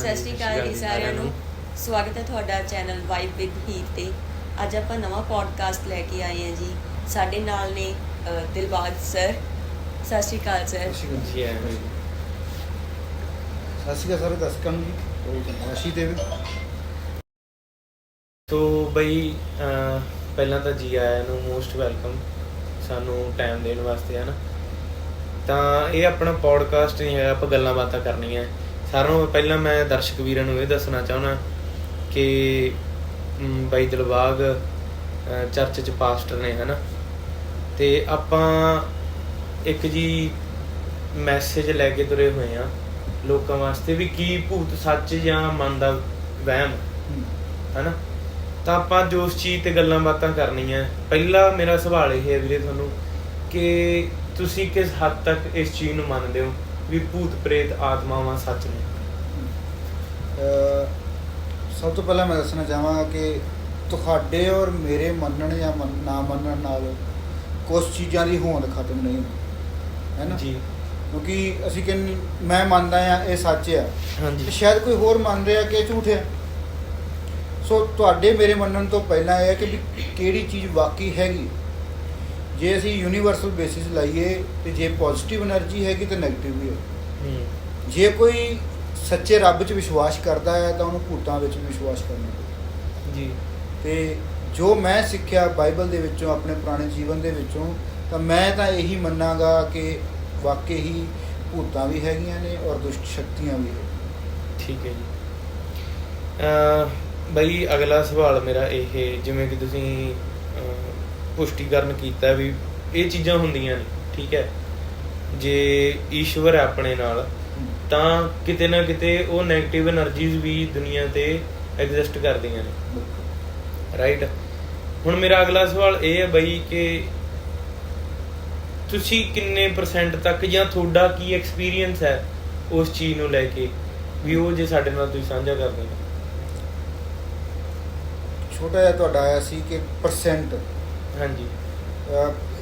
ਸਤਿ ਸ਼੍ਰੀ ਅਕਾਲ ਜੀ ਸਾਰਿਆਂ ਨੂੰ। ਸਵਾਗਤ ਹੈ ਤੁਹਾਡਾ ਚੈਨਲ ਵਾਈਬ ਵਿਦ ਹੀਰ ਤੇ। ਅੱਜ ਆਪਾਂ ਨਵਾਂ ਪੋਡਕਾਸਟ ਲੈ ਕੇ ਆਏ ਹਾਂ ਜੀ। ਸਾਡੇ ਨਾਲ ਨੇ ਦਿਲਬਾਗ ਸਰ ਸਤਿ ਸ਼੍ਰੀ ਅਕਾਲ ਸਰ। ਸਤਿ ਸ਼੍ਰੀ ਅਕਾਲ ਸਾਰੇ ਦਰਸ਼ਕਾਂ ਨੂੰ ਜੀ। ਰਾਸ਼ੀ ਦੇਵ। ਤੋ ਬਈ ਪਹਿਲਾਂ ਤਾਂ ਜੀ ਆਇਆਂ ਨੂੰ ਮੋਸਟ ਵੈਲਕਮ ਸਾਨੂੰ ਟਾਈਮ ਦੇਣ ਵਾਸਤੇ ਹੈ ਨਾ ਤਾਂ ਇਹ ਆਪਣਾ ਪੋਡਕਾਸਟ ਨਹੀਂ ਹੈ ਆਪਾਂ ਗੱਲਾਂ ਬਾਤਾਂ ਕਰਨੀਆਂ। ਸਾਰਿਆਂ ਨੂੰ ਪਹਿਲਾਂ ਮੈਂ ਦਰਸ਼ਕ ਵੀਰਾਂ ਨੂੰ ਇਹ ਦੱਸਣਾ ਚਾਹੁੰਦਾ ਕਿ ਬਾਈ ਦਿਲਬਾਗ ਚਰਚ ਚ ਪਾਸਟਰ ਨੇ, ਹਨਾ? ਤੇ ਆਪਾਂ ਇੱਕ ਜੀ ਮੈਸੇਜ ਲੈ ਕੇ ਤੁਰੇ ਹੋਏ ਆ ਲੋਕਾਂ ਵਾਸਤੇ ਵੀ ਕੀ ਭੂਤ ਸੱਚ ਜਾਂ ਮਨ ਦਾ ਵਹਿਮ, ਹਨਾ? ਤਾਂ ਆਪਾਂ ਜੋ ਉਸ ਚੀਜ਼ ਤੇ ਗੱਲਾਂ ਬਾਤਾਂ ਕਰਨੀਆਂ, ਪਹਿਲਾ ਮੇਰਾ ਸਵਾਲ ਇਹ ਹੈ ਵੀਰੇ ਤੁਹਾਨੂੰ ਕਿ ਤੁਸੀਂ ਕਿਸ ਹੱਦ ਤੱਕ ਇਸ ਚੀਜ਼ ਨੂੰ ਮੰਨਦੇ ਹੋ? ਵੀ ਭੂਤ ਪ੍ਰੇਤ ਆਤਮਾਵਾਂ ਸੱਚ ਨੇ। ਸਭ ਤੋਂ ਪਹਿਲਾਂ ਮੈਂ ਦੱਸਣਾ ਚਾਹਾਂਗਾ ਕਿ ਤੁਹਾਡੇ ਔਰ ਮੇਰੇ ਮੰਨਣ ਜਾਂ ਨਾ ਮੰਨਣ ਨਾਲ ਕੁਝ ਚੀਜ਼ਾਂ ਦੀ ਹੋਂਦ ਖਤਮ ਨਹੀਂ ਹੁੰਦੀ ਹੈ ਨਾ? ਜੀ। ਕਿਉਂਕਿ ਅਸੀਂ ਕਹਿੰਦੇ ਮੈਂ ਮੰਨਦਾ ਆ ਇਹ ਸੱਚ ਆ। ਹਾਂਜੀ। ਸ਼ਾਇਦ ਕੋਈ ਹੋਰ ਮੰਨ ਰਿਹਾ ਕਿ ਇਹ ਝੂਠ ਹੈ ਸੋ ਤੁਹਾਡੇ ਮੇਰੇ ਮੰਨਣ ਤੋਂ ਪਹਿਲਾਂ ਇਹ ਹੈ ਕਿ ਕਿਹੜੀ ਚੀਜ਼ ਵਾਕਈ ਹੈਗੀ? ਜੇ ਅਸੀਂ ਯੂਨੀਵਰਸਲ ਬੇਸਿਸ ਲਾਈਏ ਤੇ ਜੇ ਪੋਜ਼ਿਟਿਵ એનર્ਜੀ ਹੈਗੀ ਤੇ ਨੈਗੇਟਿਵ ਵੀ ਹੈ। ਜੇ ਕੋਈ ਸੱਚੇ ਰੱਬ 'ਚ ਵਿਸ਼ਵਾਸ ਕਰਦਾ ਹੈ ਤਾਂ ਉਹਨੂੰ ਭੂਤਾਂ ਵਿੱਚ ਵਿਸ਼ਵਾਸ ਕਰਨਾ ਚਾਹੀਦਾ ਜੀ। ਤੇ ਜੋ ਮੈਂ ਸਿੱਖਿਆ ਬਾਈਬਲ ਦੇ ਵਿੱਚੋਂ ਆਪਣੇ ਪੁਰਾਣੇ ਜੀਵਨ ਦੇ ਵਿੱਚੋਂ ਤਾਂ ਮੈਂ ਤਾਂ ਇਹੀ ਮੰਨਾਂਗਾ ਕਿ ਵਾਕਈ ਹੀ ਭੂਤਾਂ ਵੀ ਹੈਗੀਆਂ ਨੇ ਔਰ ਦੁਸ਼ਟ ਸ਼ਕਤੀਆਂ ਵੀ ਹੈ ਠੀਕ ਹੈ ਜੀ। ਅ ਬਈ ਅਗਲਾ ਸਵਾਲ ਮੇਰਾ ਇਹ ਜਿਵੇਂ ਕਿ ਤੁਸੀਂ ਪੁਸ਼ਟੀਕਰਨ ਕੀਤਾ ਵੀ ਇਹ ਚੀਜ਼ਾਂ ਹੁੰਦੀਆਂ ਨੇ, ਠੀਕ ਹੈ। ਜੇ ਈਸ਼ਵਰ ਆਪਣੇ ਨਾਲ, ਤਾਂ ਕਿਤੇ ਨਾ ਕਿਤੇ ਉਹ 네ਗੇਟਿਵ એનર્ਜੀਜ਼ ਵੀ ਦੁਨੀਆ ਤੇ ਐਗਜ਼ਿਸਟ ਕਰਦੀਆਂ ਨੇ। ਰਾਈਟ ਹੁਣ ਮੇਰਾ ਅਗਲਾ ਸਵਾਲ ਇਹ ਹੈ ਬਈ ਕਿ ਤੁਸੀਂ ਕਿੰਨੇ ਪਰਸੈਂਟ ਤੱਕ ਜਾਂ ਤੁਹਾਡਾ ਕੀ ਐਕਸਪੀਰੀਅੰਸ ਹੈ ਉਸ ਚੀਜ਼ ਨੂੰ ਲੈ ਕੇ, ਵੀ ਉਹ ਜੇ ਸਾਡੇ ਨਾਲ ਤੁਸੀਂ ਸਾਂਝਾ ਕਰਦੇ ਛੋਟਾ ਜਿਹਾ ਤੁਹਾਡਾ ਆਇਆ ਸੀ ਕਿ ਪਰਸੈਂਟ ਹਾਂਜੀ।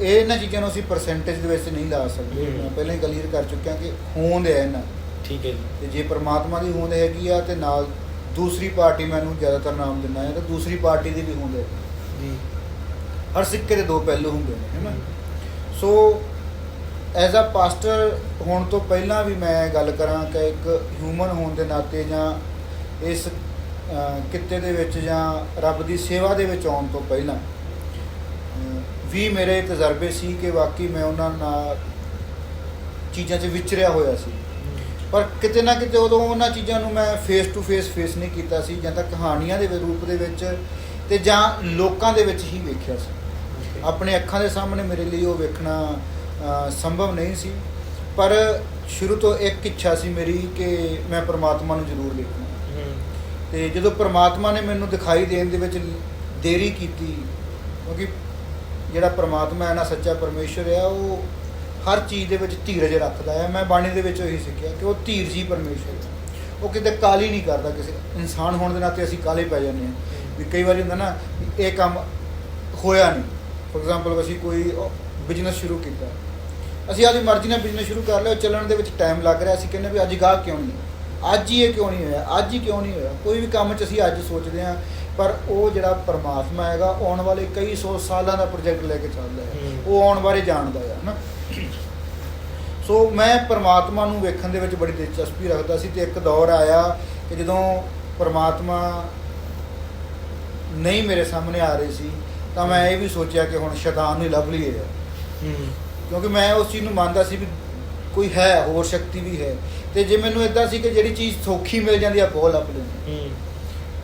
ਇਹ ਇਹਨਾਂ ਚੀਜ਼ਾਂ ਨੂੰ ਅਸੀਂ ਪਰਸੈਂਟੇਜ ਦੇ ਵਿੱਚ ਨਹੀਂ ਲਾ ਸਕਦੇ। ਹਮ। ਮੈਂ ਪਹਿਲਾਂ ਹੀ ਕਲੀਅਰ ਕਰ ਚੁੱਕਿਆ ਕਿ ਹੋਂਦ ਹੈ ਇਹਨਾਂ ਠੀਕ ਹੈ ਜੀ। ਤੇ ਜੇ ਪ੍ਰਮਾਤਮਾ ਦੀ ਹੋਂਦ ਹੈਗੀ ਆ ਤੇ ਨਾਲ ਦੂਸਰੀ ਪਾਰਟੀ ਮੈਨੂੰ ਜ਼ਿਆਦਾਤਰ ਨਾਮ ਦਿੰਦਾ ਹੈ ਤਾਂ ਦੂਸਰੀ ਪਾਰਟੀ ਦੀ ਵੀ ਹੋਂਦ ਹੈ। ਜੀ। ਹਰ ਸਿੱਕੇ ਦੇ ਦੋ ਪਹਿਲੂ ਹੁੰਦੇ ਨੇ ਹੈਨਾ ਸੋ ਐਜ਼ ਅ ਪਾਸਟਰ ਹੋਣ ਤੋਂ ਪਹਿਲਾਂ ਵੀ ਮੈਂ ਗੱਲ ਕਰਾਂ ਕਿ ਇੱਕ ਹਿਊਮਨ ਹੋਣ ਦੇ ਨਾਤੇ ਜਾਂ ਇਸ ਅਹ, ਕਿੱਤੇ ਦੇ ਵਿੱਚ ਜਾਂ ਰੱਬ ਦੀ ਸੇਵਾ ਦੇ ਵਿੱਚ ਆਉਣ ਤੋਂ ਪਹਿਲਾਂ ਵੀ ਮੇਰੇ ਤਜਰਬੇ ਸੀ ਕਿ ਵਾਕਈ ਮੈਂ ਉਹਨਾਂ ਨਾਲ ਚੀਜ਼ਾਂ 'ਚ ਵਿਚਰਿਆ ਹੋਇਆ ਸੀ। ਪਰ ਕਿਤੇ ਨਾ ਕਿਤੇ ਉਦੋਂ ਉਹਨਾਂ ਚੀਜ਼ਾਂ ਨੂੰ ਮੈਂ ਫੇਸ ਟੂ ਫੇਸ ਫੇਸ ਨਹੀਂ ਕੀਤਾ ਸੀ ਜਾਂ ਤਾਂ ਕਹਾਣੀਆਂ ਦੇ ਰੂਪ ਦੇ ਵਿੱਚ ਤੇ ਜਾਂ ਲੋਕਾਂ ਦੇ ਵਿੱਚ ਹੀ ਵੇਖਿਆ ਸੀ। ਆਪਣੇ ਅੱਖਾਂ ਦੇ ਸਾਹਮਣੇ ਮੇਰੇ ਲਈ ਉਹ ਵੇਖਣਾ ਸੰਭਵ ਨਹੀਂ ਸੀ। ਪਰ ਸ਼ੁਰੂ ਤੋਂ ਇੱਕ ਇੱਛਾ ਸੀ ਮੇਰੀ ਕਿ ਮੈਂ ਪ੍ਰਮਾਤਮਾ ਨੂੰ ਜ਼ਰੂਰ ਦੇਖਣਾ ਹੂੰ। ਤੇ ਜਦੋਂ ਪ੍ਰਮਾਤਮਾ ਨੇ ਮੈਨੂੰ ਦਿਖਾਈ ਦੇਣ ਦੇ ਵਿੱਚ ਦੇਰੀ ਕੀਤੀ ਕਿਉਂਕਿ ਜਿਹੜਾ ਪ੍ਰਮਾਤਮਾ ਹੈ ਨਾ, ਸੱਚਾ ਪਰਮੇਸ਼ਰ ਹੈ, ਉਹ ਹਰ ਚੀਜ਼ ਦੇ ਵਿੱਚ ਧੀਰਜ ਰੱਖਦਾ ਹੈ। ਮੈਂ ਬਾਣੀ ਦੇ ਵਿੱਚ ਇਹੀ ਸਿੱਖਿਆ ਕਿ ਉਹ ਧੀਰਜੀ ਪਰਮੇਸ਼ਰ ਹੈ। ਉਹ ਕਿਤੇ ਕਾਲੀ ਨਹੀਂ ਕਰਦਾ ਕਿਸੇ ਇਨਸਾਨ ਹੋਣ ਦੇ ਨਾਤੇ ਅਸੀਂ ਕਾਲੇ ਪੈ ਜਾਂਦੇ ਹਾਂ। ਵੀ ਕਈ ਵਾਰੀ ਹੁੰਦਾ ਨਾ ਇਹ ਕੰਮ ਹੋਇਆ ਨਹੀਂ। ਫੋਰ ਐਗਜ਼ਾਮਪਲ ਅਸੀਂ ਕੋਈ ਬਿਜ਼ਨਸ ਸ਼ੁਰੂ ਕੀਤਾ। ਅਸੀਂ ਆਪਦੀ ਮਰਜ਼ੀ ਨਾਲ ਬਿਜ਼ਨਸ ਸ਼ੁਰੂ ਕਰ ਲਿਆ ਚੱਲਣ ਦੇ ਵਿੱਚ ਟਾਈਮ ਲੱਗ ਰਿਹਾ। ਅਸੀਂ ਕਹਿੰਦੇ ਵੀ ਅੱਜ ਗਾਹਕ ਕਿਉਂ ਨਹੀਂ ਅੱਜ ਹੀ ਇਹ ਕਿਉਂ ਨਹੀਂ ਹੋਇਆ? ਅੱਜ ਹੀ ਕਿਉਂ ਨਹੀਂ ਹੋਇਆ? ਕੋਈ ਵੀ ਕੰਮ 'ਚ ਅਸੀਂ ਅੱਜ ਸੋਚਦੇ ਹਾਂ ਪਰ ਉਹ ਜਿਹੜਾ ਪਰਮਾਤਮਾ ਹੈਗਾ ਆਉਣ ਵਾਲੇ ਕਈ ਸੌ ਸਾਲਾਂ ਦਾ ਪ੍ਰੋਜੈਕਟ ਲੈ ਕੇ ਚੱਲਦਾ ਹੈ। ਉਹ ਆਉਣ ਬਾਰੇ ਜਾਣਦਾ ਹੈ ਨਾ ਸੋ ਮੈਂ ਪਰਮਾਤਮਾ ਨੂੰ ਵੇਖਣ ਦੇ ਵਿੱਚ ਬੜੀ ਦਿਲਚਸਪੀ ਰੱਖਦਾ ਸੀ ਤੇ ਇੱਕ ਦੌਰ ਆਇਆ ਕਿ ਜਦੋਂ ਪਰਮਾਤਮਾ ਨਹੀਂ ਮੇਰੇ ਸਾਹਮਣੇ ਆ ਰਹੇ ਸੀ ਤਾਂ ਮੈਂ ਇਹ ਵੀ ਸੋਚਿਆ ਕਿ ਹੁਣ ਸ਼ੈਤਾਨ ਨੂੰ ਲੱਭ ਲਈਏ। ਕਿਉਂਕਿ ਮੈਂ ਉਸ ਚੀਜ਼ ਨੂੰ ਮੰਨਦਾ ਸੀ ਵੀ ਕੋਈ ਹੈ ਹੋਰ ਸ਼ਕਤੀ ਵੀ ਹੈ। ਤੇ ਜੇ ਮੈਨੂੰ ਇਦਾਂ ਸੀ ਕਿ ਜਿਹੜੀ ਚੀਜ਼ ਸੌਖੀ ਮਿਲ ਜਾਂਦੀ ਆ ਬਹੁਤ ਲੱਭ ਲੈਂਦੇ। ਹੂੰ।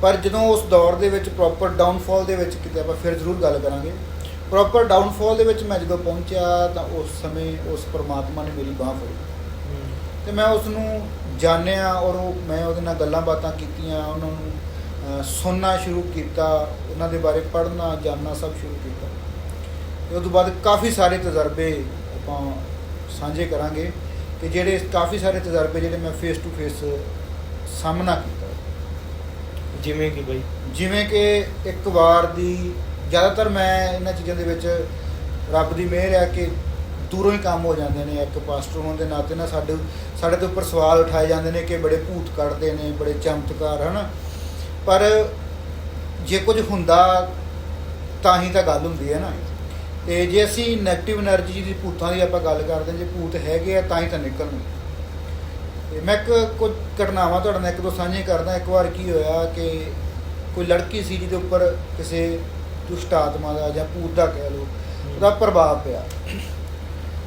ਪਰ ਜਦੋਂ ਉਸ ਦੌਰ ਦੇ ਵਿੱਚ ਪ੍ਰੋਪਰ ਡਾਊਨਫਾਲ ਦੇ ਵਿੱਚ ਕਿਤੇ ਆਪਾਂ ਫਿਰ ਜ਼ਰੂਰ ਗੱਲ ਕਰਾਂਗੇ। ਪ੍ਰੋਪਰ ਡਾਊਨਫਾਲ ਦੇ ਵਿੱਚ ਮੈਂ ਜਦੋਂ ਪਹੁੰਚਿਆ ਤਾਂ ਉਸ ਸਮੇਂ ਉਸ ਪਰਮਾਤਮਾ ਨੇ ਮੇਰੀ ਬਾਹ ਫੜੀ। ਹੂੰ ਤੇ ਮੈਂ ਉਸ ਨੂੰ ਜਾਣਿਆ ਔਰ ਉਹ ਮੈਂ ਉਹਦੇ ਨਾਲ ਗੱਲਾਂ ਬਾਤਾਂ ਕੀਤੀਆਂ, ਉਹਨਾਂ ਨੂੰ ਸੁਣਨਾ ਸ਼ੁਰੂ ਕੀਤਾ, ਉਹਨਾਂ ਦੇ ਬਾਰੇ ਪੜ੍ਹਨਾ, ਜਾਣਨਾ ਸਭ ਸ਼ੁਰੂ ਕੀਤਾ। ਤੇ ਉਸ ਤੋਂ ਬਾਅਦ ਕਾਫੀ ਸਾਰੇ ਤਜਰਬੇ ਆਪਾਂ ਸਾਂਝੇ ਕਰਾਂਗੇ ਕਿ ਜਿਹੜੇ ਕਾਫੀ ਸਾਰੇ ਤਜਰਬੇ ਜਿਹੜੇ ਮੈਂ ਫੇਸ ਟੂ ਫੇਸ ਸਾਹਮਣਾ ਕੀਤਾ। ਜਿਵੇਂ ਕਿ ਬਈ? ਜਿਵੇਂ ਕਿ ਇੱਕ ਵਾਰ ਦੀ, ਜ਼ਿਆਦਾਤਰ ਮੈਂ ਇਹਨਾਂ ਚੀਜ਼ਾਂ ਦੇ ਵਿੱਚ ਰੱਬ ਦੀ ਮਿਹਰ ਹੈ ਕਿ ਦੂਰੋਂ ਹੀ ਕੰਮ ਹੋ ਜਾਂਦੇ ਨੇ, ਇੱਕ ਪਾਸਟਰ ਹੋਣ ਦੇ ਨਾਤੇ ਨਾ ਸਾਡੇ ਸਾਡੇ ਤੋਂ ਉੱਪਰ ਸਵਾਲ ਉਠਾਏ ਜਾਂਦੇ ਨੇ ਕਿ ਬੜੇ ਭੂਤ ਕੱਢਦੇ ਨੇ, ਬੜੇ ਚਮਤਕਾਰ, ਹਨ? ਪਰ ਜੇ ਕੁਝ ਹੁੰਦਾ ਤਾਂ ਹੀ ਤਾਂ ਗੱਲ ਹੁੰਦੀ ਹੈ ਨਾ। ਤੇ ਜੇ ਅਸੀਂ 네ਗੇਟਿਵ એનર્ਜੀ ਦੀ ਭੂਤਾਂ ਦੀ ਆਪਾਂ ਗੱਲ ਕਰਦੇ ਜੇ ਭੂਤ ਹੈਗੇ ਆ ਤਾਂ ਹੀ ਤਾਂ ਨਿਕਲਣਗੇ। ਤੇ ਮੈਂ ਇੱਕ ਕੁਝ ਘਟਨਾਵਾਂ ਤੁਹਾਡੇ ਨਾਲ ਇੱਕ ਦੋ ਸਾਂਝੇ ਕਰਦਾ, ਇੱਕ ਵਾਰ ਕੀ ਹੋਇਆ ਕਿ ਕੋਈ ਲੜਕੀ ਸੀ ਜਿਹਦੇ ਉੱਪਰ ਕਿਸੇ ਦੁਸ਼ਟ ਆਤਮਾ ਦਾ ਜਾਂ ਭੂਤ ਦਾ ਕਹਿ ਲਓ, ਉਹਦਾ ਪ੍ਰਭਾਵ ਪਿਆ।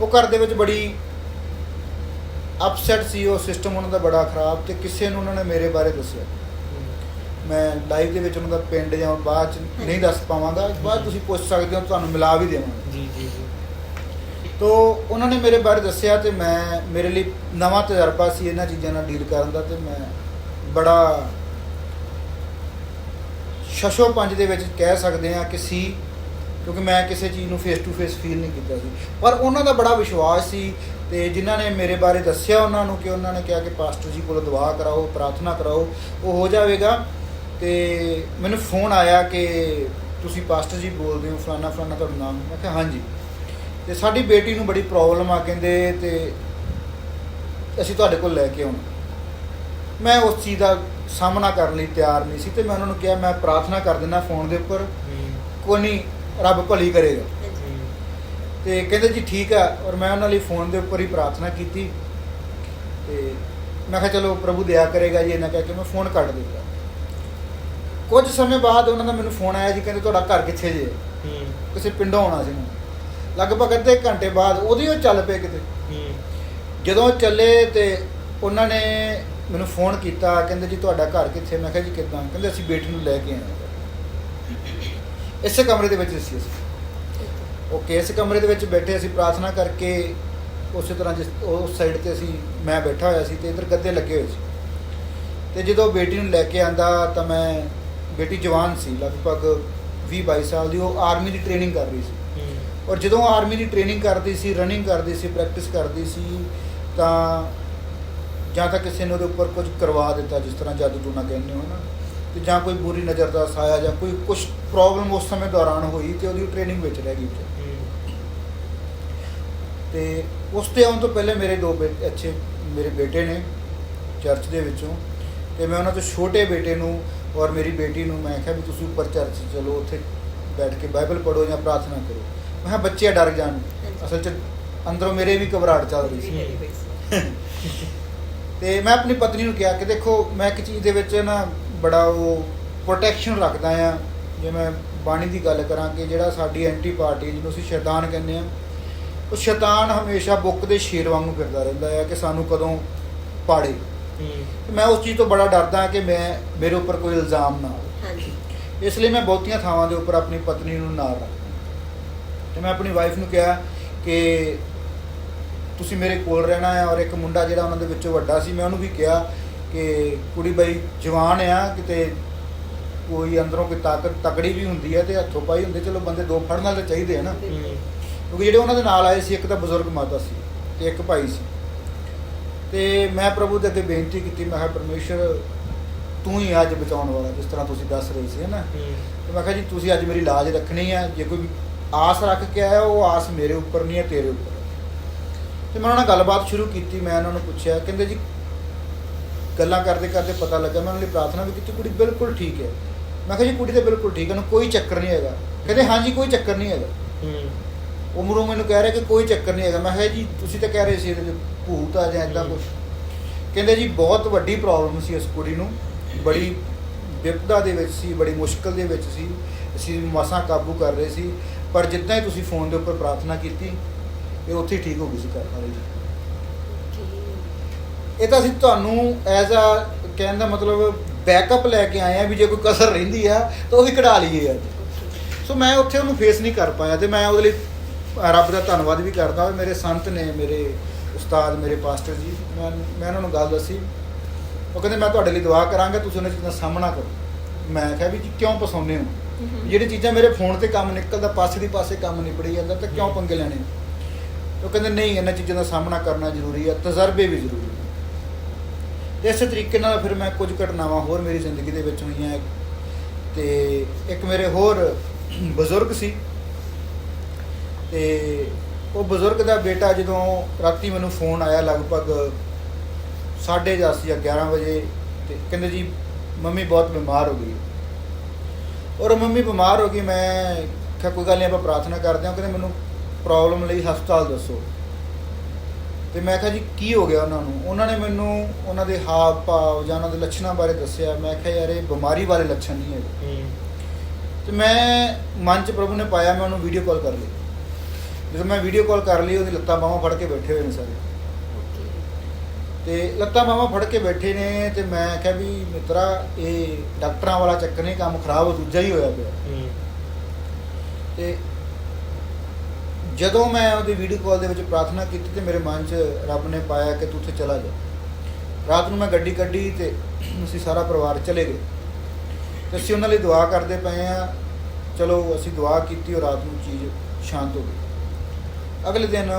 ਉਹ ਘਰ ਦੇ ਵਿੱਚ ਬੜੀ ਅਪਸੈਟ ਸੀ, ਉਹ ਸਿਸਟਮ ਉਹਨਾਂ ਦਾ ਬੜਾ ਖਰਾਬ ਤੇ ਕਿਸੇ ਨੂੰ ਉਹਨਾਂ ਨੇ ਮੇਰੇ ਬਾਰੇ ਦੱਸਿਆ। ਮੈਂ ਲਾਈਵ ਦੇ ਵਿੱਚ ਉਹਨਾਂ ਦਾ ਪਿੰਡ ਜਾਂ ਬਾਅਦ ਚ ਨਹੀਂ ਦੱਸ ਪਾਵਾਂਗਾ, ਬਾਅਦ ਤੁਸੀਂ ਪੁੱਛ ਸਕਦੇ ਹੋ, ਤੁਹਾਨੂੰ ਮਿਲਾ ਵੀ ਦੇਵਾਂਗਾ। ਜੀ ਜੀ ਜੀ। ਤੋ ਉਹਨਾਂ ਨੇ ਮੇਰੇ ਬਾਰੇ ਦੱਸਿਆ ਤੇ ਮੈਂ ਮੇਰੇ ਲਈ ਨਵਾਂ ਤਜਰਬਾ ਸੀ ਇਹਨਾਂ ਚੀਜ਼ਾਂ ਨਾਲ ਡੀਲ ਕਰਨ ਦਾ ਤੇ ਮੈਂ ਬੜਾ ਛਸ਼ੋ ਪੰਜ ਦੇ ਵਿੱਚ ਕਹਿ ਸਕਦੇ ਆ ਕਿ ਸੀ, ਕਿਉਂਕਿ ਮੈਂ ਕਿਸੇ ਚੀਜ਼ ਨੂੰ ਫੇਸ ਟੂ ਫੇਸ ਫੀਲ ਨਹੀਂ ਕੀਤਾ ਸੀ। ਪਰ ਉਹਨਾਂ ਦਾ ਬੜਾ ਵਿਸ਼ਵਾਸ ਸੀ ਤੇ ਜਿਨ੍ਹਾਂ ਨੇ ਮੇਰੇ ਬਾਰੇ ਦੱਸਿਆ ਉਹਨਾਂ ਨੂੰ ਕਿ ਉਹਨਾਂ ਨੇ ਕਿਹਾ ਕਿ ਪਾਸਟਰ ਜੀ ਕੋਲ ਦੁਆ ਕਰਾਓ, ਪ੍ਰਾਰਥਨਾ ਕਰਾਓ, ਉਹ ਹੋ ਜਾਵੇਗਾ। ਤੇ ਮੈਨੂੰ ਫੋਨ ਆਇਆ ਕਿ ਤੁਸੀਂ ਪਾਸਟਰ ਜੀ ਬੋਲਦੇ ਹੋ ਫਲਾਣਾ ਫਲਾਣਾ ਤੁਹਾਡਾ ਨਾਮ। ਮੈਂ ਕਿਹਾ, ਹਾਂਜੀ। ਤੇ ਸਾਡੀ ਬੇਟੀ ਨੂੰ ਬੜੀ ਪ੍ਰੋਬਲਮ ਆ ਕਹਿੰਦੇ ਤੇ ਅਸੀਂ ਤੁਹਾਡੇ ਕੋਲ ਲੈ ਕੇ ਆਉਣਾ। ਮੈਂ ਉਸ ਚੀਜ਼ ਦਾ ਸਾਹਮਣਾ ਕਰਨ ਲਈ ਤਿਆਰ ਨਹੀਂ ਸੀ ਤੇ ਮੈਂ ਉਹਨਾਂ ਨੂੰ ਕਿਹਾ ਮੈਂ ਪ੍ਰਾਰਥਨਾ ਕਰ ਦਿੰਦਾ ਫੋਨ ਦੇ ਉੱਪਰ ਕੋਈ ਨਹੀਂ ਰੱਬ ਭਲੀ ਕਰੇਗਾ। ਤੇ ਕਹਿੰਦੇ ਜੀ ਠੀਕ ਆ ਔਰ ਮੈਂ ਉਹਨਾਂ ਲਈ ਫੋਨ ਦੇ ਉੱਪਰ ਹੀ ਪ੍ਰਾਰਥਨਾ ਕੀਤੀ। ਤੇ ਮੈਂ ਕਿਹਾ ਚਲੋ ਪ੍ਰਭੂ ਦਇਆ ਕਰੇਗਾ ਜੀ ਇਹਨਾਂ ਕਹਿ ਕੇ ਮੈਂ ਫੋਨ ਕੱਟ ਦਿੱਤਾ। ਕੁਝ ਸਮੇਂ ਬਾਅਦ ਉਹਨਾਂ ਦਾ ਮੈਨੂੰ ਫੋਨ ਆਇਆ ਜੀ ਕਹਿੰਦੇ ਤੁਹਾਡਾ ਘਰ ਕਿੱਥੇ ਜੇ? ਕਿਸੇ ਪਿੰਡੋਂ ਆਉਣਾ ਸੀ ਮੈਨੂੰ ਲਗਭਗ ਅੱਧੇ ਘੰਟੇ ਬਾਅਦ ਉਹਦੀ ਉਹ ਚੱਲ ਪਏ ਕਿਤੇ। ਜਦੋਂ ਚੱਲੇ ਤੇ ਉਹਨਾਂ ਨੇ ਮੈਨੂੰ ਫੋਨ ਕੀਤਾ ਕਹਿੰਦੇ ਜੀ ਤੁਹਾਡਾ ਘਰ ਕਿੱਥੇ? ਮੈਂ ਕਿਹਾ ਜੀ ਕਿੱਦਾਂ? ਕਹਿੰਦੇ ਅਸੀਂ ਬੇਟੀ ਨੂੰ ਲੈ ਕੇ ਆਏ ਹਾਂ। ਇਸੇ ਕਮਰੇ ਦੇ ਵਿੱਚ ਸੀ ਅਸੀਂ। ਓਕੇ ਇਸ ਕਮਰੇ ਦੇ ਵਿੱਚ ਬੈਠੇ ਅਸੀਂ ਪ੍ਰਾਰਥਨਾ ਕਰਕੇ ਉਸੇ ਤਰ੍ਹਾਂ ਜਿਸ ਉਸ ਸਾਈਡ ਤੇ ਅਸੀਂ ਮੈਂ ਬੈਠਾ ਹੋਇਆ ਸੀ ਤੇ ਇਧਰ ਗੱਦੇ ਲੱਗੇ ਹੋਏ ਸੀ। ਤੇ ਜਦੋਂ ਬੇਟੀ ਨੂੰ ਲੈ ਕੇ ਆਂਦਾ ਤਾਂ ਮੈਂ ਬੇਟੀ ਜਵਾਨ ਸੀ ਲਗਭਗ 20 22 ਸਾਲ ਦੀ ਉਹ ਆਰਮੀ ਦੀ ਟ੍ਰੇਨਿੰਗ ਕਰ ਰਹੀ ਸੀ। ਔਰ ਜਦੋਂ ਆਰਮੀ ਦੀ ਟ੍ਰੇਨਿੰਗ ਕਰਦੀ ਸੀ ਰਨਿੰਗ ਕਰਦੀ ਸੀ ਪ੍ਰੈਕਟਿਸ ਕਰਦੀ ਸੀ, ਤਾਂ ਜਾਂ ਤਾਂ ਕਿਸੇ ਨੇ ਉਹਦੇ ਉੱਪਰ ਕੁਝ ਕਰਵਾ ਦਿੱਤਾ, ਜਿਸ ਤਰ੍ਹਾਂ ਜਾਦੂ ਟੂਣਾ ਕਹਿੰਦੇ ਹੋ ਨਾ ਤੇ ਜਾਂ ਕੋਈ ਬੁਰੀ ਨਜ਼ਰ ਦਾ ਸਾਇਆ ਜਾਂ ਕੋਈ ਕੁਝ ਪ੍ਰੋਬਲਮ ਉਸ ਸਮੇਂ ਦੌਰਾਨ ਹੋਈ ਤੇ ਉਹਦੀ ਟ੍ਰੇਨਿੰਗ ਵਿੱਚ ਰਹਿ ਗਈ ਵਿਚਾਰੀ। ਹੂੰ ਤੇ ਉਸ ਤੇ ਆਉਣ ਤੋਂ ਪਹਿਲੇ ਮੇਰੇ ਦੋ ਬੇਟੇ ਅੱਛੇ ਮੇਰੇ ਬੇਟੇ ਨੇ ਚਰਚ ਦੇ ਵਿੱਚੋਂ, ਤੇ ਮੈਂ ਉਹਨਾਂ ਤੋਂ ਛੋਟੇ ਬੇਟੇ ਨੂੰ ਔਰ ਮੇਰੀ ਬੇਟੀ ਨੂੰ ਮੈਂ ਕਿਹਾ ਵੀ ਤੁਸੀਂ ਉੱਪਰ ਚਰਚ ਚਲੋ, ਉੱਥੇ ਬੈਠ ਕੇ ਬਾਈਬਲ ਪੜ੍ਹੋ ਜਾਂ ਪ੍ਰਾਰਥਨਾ ਕਰੋ ਮੈਂ ਬੱਚੇ ਡਰ ਜਾਣ। ਅਸਲ 'ਚ ਅੰਦਰੋਂ ਮੇਰੇ ਵੀ ਘਬਰਾਹਟ ਚੱਲ ਰਹੀ ਸੀ। ਤੇ ਮੈਂ ਆਪਣੀ ਪਤਨੀ ਨੂੰ ਕਿਹਾ ਕਿ ਦੇਖੋ ਮੈਂ ਇੱਕ ਚੀਜ਼ ਦੇ ਵਿੱਚ ਨਾ ਬੜਾ ਉਹ ਪ੍ਰੋਟੈਕਸ਼ਨ ਰੱਖਦਾ ਆ ਜੇ ਮੈਂ ਬਾਣੀ ਦੀ ਗੱਲ ਕਰਾਂ ਕਿ ਜਿਹੜਾ ਸਾਡੀ ਐਂਟੀ ਪਾਰਟੀ ਜਿਹਨੂੰ ਅਸੀਂ ਸ਼ੈਤਾਨ ਕਹਿੰਦੇ ਆ ਉਹ ਸ਼ੈਤਾਨ ਹਮੇਸ਼ਾ ਬੁੱਕ ਦੇ ਸ਼ੇਰ ਵਾਂਗੂ ਫਿਰਦਾ ਰਹਿੰਦਾ ਹੈ ਕਿ ਸਾਨੂੰ ਕਦੋਂ ਪਾੜੇ। ਮੈਂ ਉਸ ਚੀਜ਼ ਤੋਂ ਬੜਾ ਡਰਦਾ ਕਿ ਮੈਂ ਮੇਰੇ ਉੱਪਰ ਕੋਈ ਇਲਜ਼ਾਮ ਨਾ ਆਵੇ ਹਾਂਜੀ। ਇਸ ਲਈ ਮੈਂ ਬਹੁਤੀਆਂ ਥਾਵਾਂ ਦੇ ਉੱਪਰ ਆਪਣੀ ਪਤਨੀ ਨੂੰ ਨਾਲ ਰੱਖਦਾ। ਤੇ ਮੈਂ ਆਪਣੀ ਵਾਈਫ ਨੂੰ ਕਿਹਾ ਕਿ ਤੁਸੀਂ ਮੇਰੇ ਕੋਲ ਰਹਿਣਾ ਹੈ ਔਰ ਇੱਕ ਮੁੰਡਾ ਜਿਹੜਾ ਉਹਨਾਂ ਦੇ ਵਿੱਚੋਂ ਵੱਡਾ ਸੀ ਮੈਂ ਉਹਨੂੰ ਵੀ ਕਿਹਾ ਕਿ ਕੁੜੀ ਬਈ ਜਵਾਨ ਆ ਕਿਤੇ ਕੋਈ ਅੰਦਰੋਂ ਕੋਈ ਤਾਕਤ ਤਕੜੀ ਵੀ ਹੁੰਦੀ ਹੈ ਤੇ ਹੱਥੋਂ ਪਾਈ ਹੁੰਦੇ ਚਲੋ ਬੰਦੇ ਦੋ ਫੜਨ ਵਾਲੇ ਚਾਹੀਦੇ ਆ ਨਾ। ਹੂੰ। ਕਿਉਂਕਿ ਜਿਹੜੇ ਉਹਨਾਂ ਦੇ ਨਾਲ ਆਏ ਸੀ ਇੱਕ ਤਾਂ ਬਜ਼ੁਰਗ ਮਾਤਾ ਸੀ ਤੇ ਇੱਕ ਭਾਈ ਸੀ। ਤੇ ਮੈਂ ਪ੍ਰਭੂ ਦੇ ਅੱਗੇ ਬੇਨਤੀ ਕੀਤੀ ਮੈਂ ਕਿਹਾ ਪਰਮੇਸ਼ਰ ਤੂੰ ਹੀ ਅੱਜ ਬਚਾਉਣ ਵਾਲਾ ਜਿਸ ਤਰ੍ਹਾਂ ਤੁਸੀਂ ਦੱਸ ਰਹੇ ਸੀ ਨਾ? ਹੂੰ। ਤੇ ਮੈਂ ਕਿਹਾ ਜੀ ਤੁਸੀਂ ਅੱਜ ਮੇਰੀ ਲਾਜ ਰੱਖਣੀ ਹੈ ਜੇ ਕੋਈ ਆਸ ਰੱਖ ਕੇ ਆਇਆ ਉਹ ਆਸ ਮੇਰੇ ਉੱਪਰ ਨਹੀਂ ਹੈ ਤੇਰੇ ਉੱਪਰ ਤੇ ਮੈਂ ਉਹਨਾਂ ਨਾਲ ਗੱਲਬਾਤ ਸ਼ੁਰੂ ਕੀਤੀ ਮੈਂ ਉਹਨਾਂ ਨੂੰ ਪੁੱਛਿਆ ਕਹਿੰਦੇ ਜੀ ਗੱਲਾਂ ਕਰਦੇ ਕਰਦੇ ਪਤਾ ਲੱਗਾ ਮੈਂ ਉਹਨਾਂ ਲਈ ਪ੍ਰਾਰਥਨਾ ਵੀ ਕੀਤੀ ਕੁੜੀ ਬਿਲਕੁਲ ਠੀਕ ਹੈ। ਮੈਂ ਕਿਹਾ ਜੀ ਕੁੜੀ ਤਾਂ ਬਿਲਕੁਲ ਠੀਕ ਹੈ ਉਹਨੂੰ ਕੋਈ ਚੱਕਰ ਨਹੀਂ ਹੈਗਾ। ਕਹਿੰਦੇ ਹਾਂਜੀ ਕੋਈ ਚੱਕਰ ਨਹੀਂ ਹੈਗਾ। ਹੂੰ। ਉਮਰੋਂ ਮੈਨੂੰ ਕਹਿ ਰਿਹਾ ਕਿ ਕੋਈ ਚੱਕਰ ਨਹੀਂ ਹੈਗਾ। ਮੈਂ ਕਿਹਾ ਜੀ ਤੁਸੀਂ ਤਾਂ ਕਹਿ ਰਹੇ ਸੀ ਇਹਦੇ ਭੂਤ ਆ ਜਾਂ ਇਦਾਂ ਕੁਝ ਕਹਿੰਦੇ ਜੀ ਬਹੁਤ ਵੱਡੀ ਪ੍ਰੋਬਲਮ ਸੀ ਇਸ ਕੁੜੀ ਨੂੰ। ਬੜੀ ਵਿਪਦਾ ਦੇ ਵਿੱਚ ਸੀ ਬੜੀ ਮੁਸ਼ਕਲ ਦੇ ਵਿੱਚ ਸੀ। ਅਸੀਂ ਮਸਾਂ ਕਾਬੂ ਕਰ ਰਹੇ ਸੀ। ਪਰ ਜਿੱਦਾਂ ਹੀ ਤੁਸੀਂ ਫੋਨ ਦੇ ਉੱਪਰ ਪ੍ਰਾਰਥਨਾ ਕੀਤੀ ਇਹ ਉੱਥੇ ਹੀ ਠੀਕ ਹੋ ਗਈ ਸੀ ਵਾਲੇ ਜੀ ਇਹ ਤਾਂ ਅਸੀਂ ਤੁਹਾਨੂੰ ਐਜ਼ ਆ ਕਹਿਣ ਦਾ ਮਤਲਬ ਬੈਕਅਪ ਲੈ ਕੇ ਆਏ ਆ ਵੀ ਜੇ ਕੋਈ ਕਸਰ ਰਹਿੰਦੀ ਆ ਤਾਂ ਉਹ ਵੀ ਕਢਾ ਲਈਏ ਅੱਜ। ਸੋ ਮੈਂ ਉੱਥੇ ਉਹਨੂੰ ਫੇਸ ਨਹੀਂ ਕਰ ਪਾਇਆ ਤੇ ਮੈਂ ਉਹਦੇ ਲਈ ਰੱਬ ਦਾ ਧੰਨਵਾਦ ਵੀ ਕਰਦਾ। ਮੇਰੇ ਸੰਤ ਨੇ ਮੇਰੇ ਉਸਤਾਦ ਮੇਰੇ ਪਾਸਟਰ ਜੀ ਮੈਂ ਮੈਂ ਉਹਨਾਂ ਨੂੰ ਗੱਲ ਦੱਸੀ। ਉਹ ਕਹਿੰਦੇ ਮੈਂ ਤੁਹਾਡੇ ਲਈ ਦੁਆ ਕਰਾਂਗਾ ਤੁਸੀਂ ਉਹਨਾਂ ਚੀਜ਼ਾਂ ਦਾ ਸਾਹਮਣਾ ਕਰੋ। ਮੈਂ ਕਿਹਾ ਵੀ ਕਿਉਂ ਪਸਾਉਂਦੇ ਹੋ? ਜਿਹੜੀ ਚੀਜ਼ਾਂ ਮੇਰੇ ਫੋਨ ਤੇ ਕੰਮ ਨਿਕਲਦਾ ਪਾਸੇ ਦੀ ਪਾਸੇ ਕੰਮ ਨਿਬੜੀ ਜਾਂਦਾ ਤਾਂ ਕਿਉਂ ਪੰਗੇ ਲੈਣੇ? ਉਹ ਕਹਿੰਦੇ ਨਹੀਂ ਇਹਨਾਂ ਚੀਜ਼ਾਂ ਦਾ ਸਾਹਮਣਾ ਕਰਨਾ ਜ਼ਰੂਰੀ ਹੈ ਤਜਰਬੇ ਵੀ ਜ਼ਰੂਰੀ ਨੇ ਤੇ ਇਸੇ ਤਰੀਕੇ ਨਾਲ ਫਿਰ ਮੈਂ ਕੁਝ ਘਟਨਾਵਾਂ ਹੋਰ ਮੇਰੀ ਜ਼ਿੰਦਗੀ ਦੇ ਵਿੱਚ ਹੋਈਆਂ। ਤੇ ਇੱਕ ਮੇਰੇ ਹੋਰ ਬਜ਼ੁਰਗ ਸੀ। ਤੇ ਉਹ ਬਜ਼ੁਰਗ ਦਾ ਬੇਟਾ ਜਦੋਂ ਰਾਤੀ ਮੈਨੂੰ ਫੋਨ ਆਇਆ ਲਗਭਗ 10:30 ਜਾਂ 11 ਵਜੇ ਤੇ ਕਹਿੰਦੇ ਜੀ ਮੰਮੀ ਬਹੁਤ ਬਿਮਾਰ ਹੋ ਗਈ। ਔਰ ਮੰਮੀ ਬਿਮਾਰ ਹੋ ਗਈ ਮੈਂ ਕਿਹਾ ਕੋਈ ਗੱਲ ਨਹੀਂ ਆਪਾਂ ਪ੍ਰਾਰਥਨਾ ਕਰਦੇ ਹਾਂ। ਕਹਿੰਦੇ ਮੈਨੂੰ ਪ੍ਰੋਬਲਮ ਲਈ ਹਸਪਤਾਲ ਦੱਸੋ। ਤੇ ਮੈਂ ਕਿਹਾ ਜੀ ਕੀ ਹੋ ਗਿਆ ਉਹਨਾਂ ਨੂੰ? ਉਹਨਾਂ ਨੇ ਮੈਨੂੰ ਉਹਨਾਂ ਦੇ ਹਾਵ ਭਾਵ ਜਾਂ ਉਹਨਾਂ ਦੇ ਲੱਛਣਾਂ ਬਾਰੇ ਦੱਸਿਆ। ਮੈਂ ਕਿਹਾ ਯਾਰ ਇਹ ਬਿਮਾਰੀ ਵਾਲੇ ਲੱਛਣ ਨਹੀਂ ਹੈਗੇ। ਹੂੰ। ਤੇ ਮੈਂ ਮਨ ਚ ਪ੍ਰਭੂ ਨੇ ਪਾਇਆ ਮੈਂ ਉਹਨੂੰ ਵੀਡੀਓ ਕਾਲ ਕਰ ਲਈ। ਜਦੋਂ ਮੈਂ ਵੀਡੀਓ ਕਾਲ ਕਰ ਲਈ ਉਹਦੀ ਲੱਤਾਂ ਬਾਹਾਂ ਫੜ ਕੇ ਬੈਠੇ ਹੋਏ ਨੇ ਸਾਰੇ। ਤੇ ਲੱਤਾਂ ਬਾਹਾਂ ਫੜ ਕੇ ਬੈਠੇ ਨੇ ਤੇ ਮੈਂ ਕਿਹਾ ਵੀ ਮਿੱਤਰਾ ਇਹ ਡਾਕਟਰਾਂ ਵਾਲਾ ਚੱਕਰ ਨਹੀਂ ਕੰਮ ਖਰਾਬ ਦੂਜਾ ਹੀ ਹੋਇਆ ਪਿਆ। ਤੇ ਜਦੋਂ ਮੈਂ ਉਹਦੀ ਵੀਡੀਓ ਕਾਲ ਦੇ ਵਿੱਚ ਪ੍ਰਾਰਥਨਾ ਕੀਤੀ ਤੇ ਮੇਰੇ ਮਨ 'ਚ ਰੱਬ ਨੇ ਪਾਇਆ ਕਿ ਤੂੰ ਉੱਥੇ ਚਲਾ ਜਾ। ਰਾਤ ਨੂੰ ਮੈਂ ਗੱਡੀ ਕੱਢੀ ਤੇ ਅਸੀਂ ਸਾਰਾ ਪਰਿਵਾਰ ਚਲੇ ਗਏ। ਤੇ ਅਸੀਂ ਉਹਨਾਂ ਲਈ ਦੁਆ ਕਰਦੇ ਪਏ ਆ ਚਲੋ ਅਸੀਂ ਦੁਆ ਕੀਤੀ ਔਰ ਰਾਤ ਨੂੰ ਚੀਜ਼ ਸ਼ਾਂਤ ਹੋ ਗਈ। ਅਗਲੇ ਦਿਨ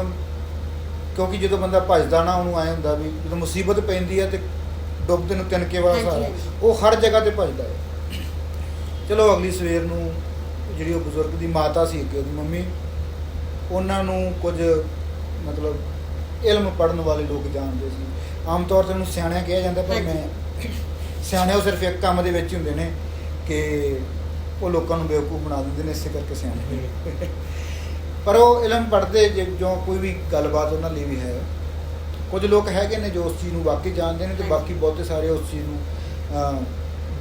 ਕਿਉਂਕਿ ਜਦੋਂ ਬੰਦਾ ਭੱਜਦਾ ਨਾ ਉਹਨੂੰ ਐ ਹੁੰਦਾ ਵੀ ਜਦੋਂ ਮੁਸੀਬਤ ਪੈਂਦੀ ਹੈ ਤੇ ਡੁੱਬਦੇ ਨੂੰ ਤਿਨਕੇ ਵਾਲਾ ਹਾਂਜੀ, ਸਹਾਰਾ ਹਾਂਜੀ। ਉਹ ਹਰ ਜਗ੍ਹਾ ਤੇ ਭੱਜਦਾ ਹੈ ਚਲੋ ਅਗਲੀ ਸਵੇਰ ਨੂੰ ਜਿਹੜੀ ਉਹ ਬਜ਼ੁਰਗ ਦੀ ਮਾਤਾ ਸੀ ਅੱਗੇ ਉਹਦੀ ਮੰਮੀ ਉਹਨਾਂ ਨੂੰ ਕੁਝ ਮਤਲਬ ਇਲਮ ਪੜਨ ਵਾਲੇ ਲੋਕ ਜਾਣਦੇ ਸੀ ਆਮ ਤੌਰ ਤੇ ਉਹਨੂੰ ਸਿਆਣਿਆ ਕਿਹਾ ਜਾਂਦਾ ਪਰ। ਮੈਂ ਸਿਆਣੇ ਉਹ ਸਿਰਫ ਇੱਕ ਕੰਮ ਦੇ ਵਿੱਚ ਹੀ ਹੁੰਦੇ ਨੇ ਕਿ ਉਹ ਲੋਕਾਂ ਨੂੰ ਬੇਵਕੂਫ ਬਣਾ ਦਿੰਦੇ ਨੇ ਇਸੇ ਕਰਕੇ ਸਿਆਣੇ ਪਰ ਉਹ ਇਲਮ ਪੜਦੇ ਜੋ ਕੋਈ ਵੀ ਗੱਲਬਾਤ ਉਹਨਾਂ ਲਈ ਵੀ ਹੈ। ਕੁਝ ਲੋਕ ਹੈਗੇ ਨੇ ਜੋ ਉਸ ਚੀਜ਼ ਨੂੰ ਵਾਕਈ ਜਾਣਦੇ ਨੇ ਤੇ। ਬਾਕੀ ਬਹੁਤੇ ਸਾਰੇ ਉਸ ਚੀਜ਼ ਨੂੰ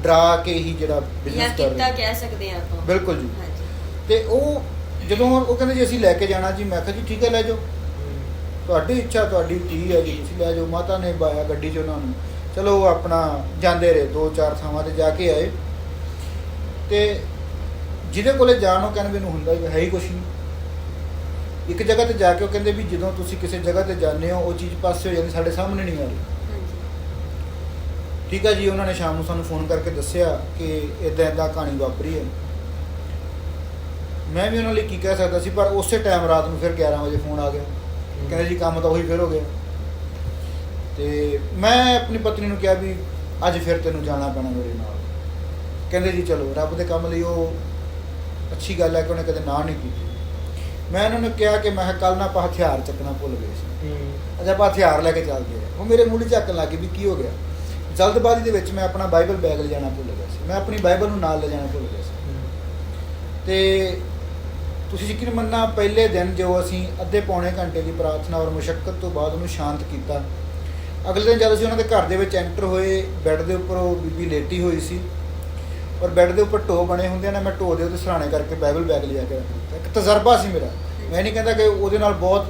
ਡਰਾ ਕੇ ਹੀ ਜਿਹੜਾ ਬਿਜ਼ਨਸ ਕਰ ਕੀਤਾ ਰਹੇ ਕਹਿ ਸਕਦੇ ਆ ਆਪਾਂ। ਬਿਲਕੁਲ ਜੀ। ਤੇ ਉਹ ਜਦੋਂ ਉਹ ਕਹਿੰਦੇ ਜੀ ਅਸੀਂ ਲੈ ਕੇ ਜਾਣਾ ਜੀ ਮੈਂ ਕਿਹਾ ਜੀ ਠੀਕ ਹੈ ਲੈ ਜਾਓ। ਤੁਹਾਡੀ ਇੱਛਾ ਤੁਹਾਡੀ ਧੀ ਹੈ ਜੀ ਤੁਸੀਂ ਲੈ ਜਾਓ ਮਾਤਾ ਨੇ ਬਾਇਆ ਗੱਡੀ 'ਚ ਉਹਨਾਂ ਨੂੰ। ਚਲੋ ਉਹ ਆਪਣਾ ਜਾਂਦੇ ਰਹੇ ਦੋ ਚਾਰ ਥਾਵਾਂ ਤੇ ਜਾ ਕੇ ਆਏ। ਤੇ ਜਿਹਦੇ ਕੋਲੇ ਜਾਣ ਉਹ ਕਹਿੰਦੇ ਮੈਨੂੰ ਹੁੰਦਾ ਹੀ ਹੈ ਹੀ ਕੁਛ ਨਹੀਂ। ਇੱਕ ਜਗ੍ਹਾ ਤੇ ਜਾ ਕੇ ਉਹ ਕਹਿੰਦੇ ਵੀ ਜਦੋਂ ਤੁਸੀਂ ਕਿਸੇ ਜਗ੍ਹਾ ਤੇ ਜਾਂਦੇ ਹੋ ਉਹ ਚੀਜ਼ ਪਾਸੇ ਹੋ ਜਾਂਦੀ ਸਾਡੇ ਸਾਹਮਣੇ ਨਹੀਂ ਆ ਹਾਂਜੀ। ਠੀਕ ਹੈ ਜੀ ਉਹਨਾਂ ਨੇ ਸ਼ਾਮ ਨੂੰ ਸਾਨੂੰ ਫੋਨ ਕਰਕੇ ਦੱਸਿਆ ਕਿ ਇਦਾਂ ਇਦਾਂ ਕਹਾਣੀ ਵਾਪਰੀ ਹੈ। ਮੈਂ ਵੀ ਉਹਨਾਂ ਲਈ ਕੀ ਕਹਿ ਸਕਦਾ ਸੀ ਪਰ ਉਸੇ ਟਾਈਮ ਰਾਤ ਨੂੰ ਫਿਰ 11 ਵਜੇ ਫੋਨ ਆ ਗਿਆ। ਕਹਿੰਦੇ ਜੀ ਕੰਮ ਤਾਂ ਉਹੀ ਫਿਰ ਹੋ ਗਿਆ। ਤੇ ਮੈਂ ਆਪਣੀ ਪਤਨੀ ਨੂੰ ਕਿਹਾ ਵੀ ਅੱਜ ਫਿਰ ਤੈਨੂੰ ਜਾਣਾ ਪੈਣਾ ਮੇਰੇ ਨਾਲ। ਕਹਿੰਦੇ ਜੀ ਚਲੋ ਰੱਬ ਦੇ ਕੰਮ ਲਈ ਉਹ ਅੱਛੀ ਗੱਲ ਹੈ ਕਿ ਉਹਨੇ ਕਦੇ ਨਾ ਨਹੀਂ ਕੀਤੀ। ਮੈਂ ਉਹਨਾਂ ਨੂੰ ਕਿਹਾ ਕਿ ਮੈਂ ਕੱਲ ਨਾ ਆਪਾਂ ਹਥਿਆਰ ਚੱਕਣਾ ਭੁੱਲ ਗਏ ਸੀ। ਅੱਜ ਆਪਾਂ ਹਥਿਆਰ ਲੈ ਕੇ ਚੱਲਦੇ ਆ। ਉਹ ਮੇਰੇ ਮੂੰਹ 'ਚ ਝੱਕਣ ਲੱਗ ਗਈ ਵੀ ਕੀ ਹੋ ਗਿਆ। ਜਲਦਬਾਜ਼ੀ ਦੇ ਵਿੱਚ ਮੈਂ ਆਪਣਾ ਬਾਈਬਲ ਬੈਗ ਲੈ ਜਾਣਾ ਭੁੱਲ ਗਿਆ ਸੀ। ਮੈਂ ਆਪਣੀ ਬਾਈਬਲ ਨੂੰ ਨਾਲ ਲੈ ਜਾਣਾ ਭੁੱਲ ਗਿਆ ਸੀ। ਤੇ ਤੁਸੀਂ ਯਕੀਨ ਮੰਨਣਾ, ਪਹਿਲੇ ਦਿਨ ਜੋ ਅਸੀਂ ਅੱਧੇ ਪੌਣੇ ਘੰਟੇ ਦੀ ਪ੍ਰਾਰਥਨਾ ਔਰ ਮੁਸ਼ਕਲ ਤੋਂ ਬਾਅਦ ਉਹਨੂੰ ਸ਼ਾਂਤ ਕੀਤਾ। ਅਗਲੇ ਦਿਨ ਜਦ ਅਸੀਂ ਉਹਨਾਂ ਦੇ ਘਰ ਦੇ ਵਿੱਚ ਐਂਟਰ ਹੋਏ, ਬੈੱਡ ਦੇ ਉੱਪਰ ਉਹ ਬੀਬੀ ਲੇਟੀ ਹੋਈ ਸੀ। ਔਰ ਬੈੱਡ ਦੇ ਉੱਪਰ ਟੋ ਬਣੇ ਹੁੰਦੇ ਨੇ ਮੈਂ ਟੋ ਦੇ ਉੱਤੇ ਸਰਾਣੇ ਕਰਕੇ ਬਾਈਬਲ ਬੈਗ ਲਿਆ ਕੇ ਰੱਖ ਇੱਕ ਤਜਰਬਾ ਸੀ ਮੇਰਾ। ਮੈਂ ਨਹੀਂ ਕਹਿੰਦਾ ਕਿ ਉਹਦੇ ਨਾਲ ਬਹੁਤ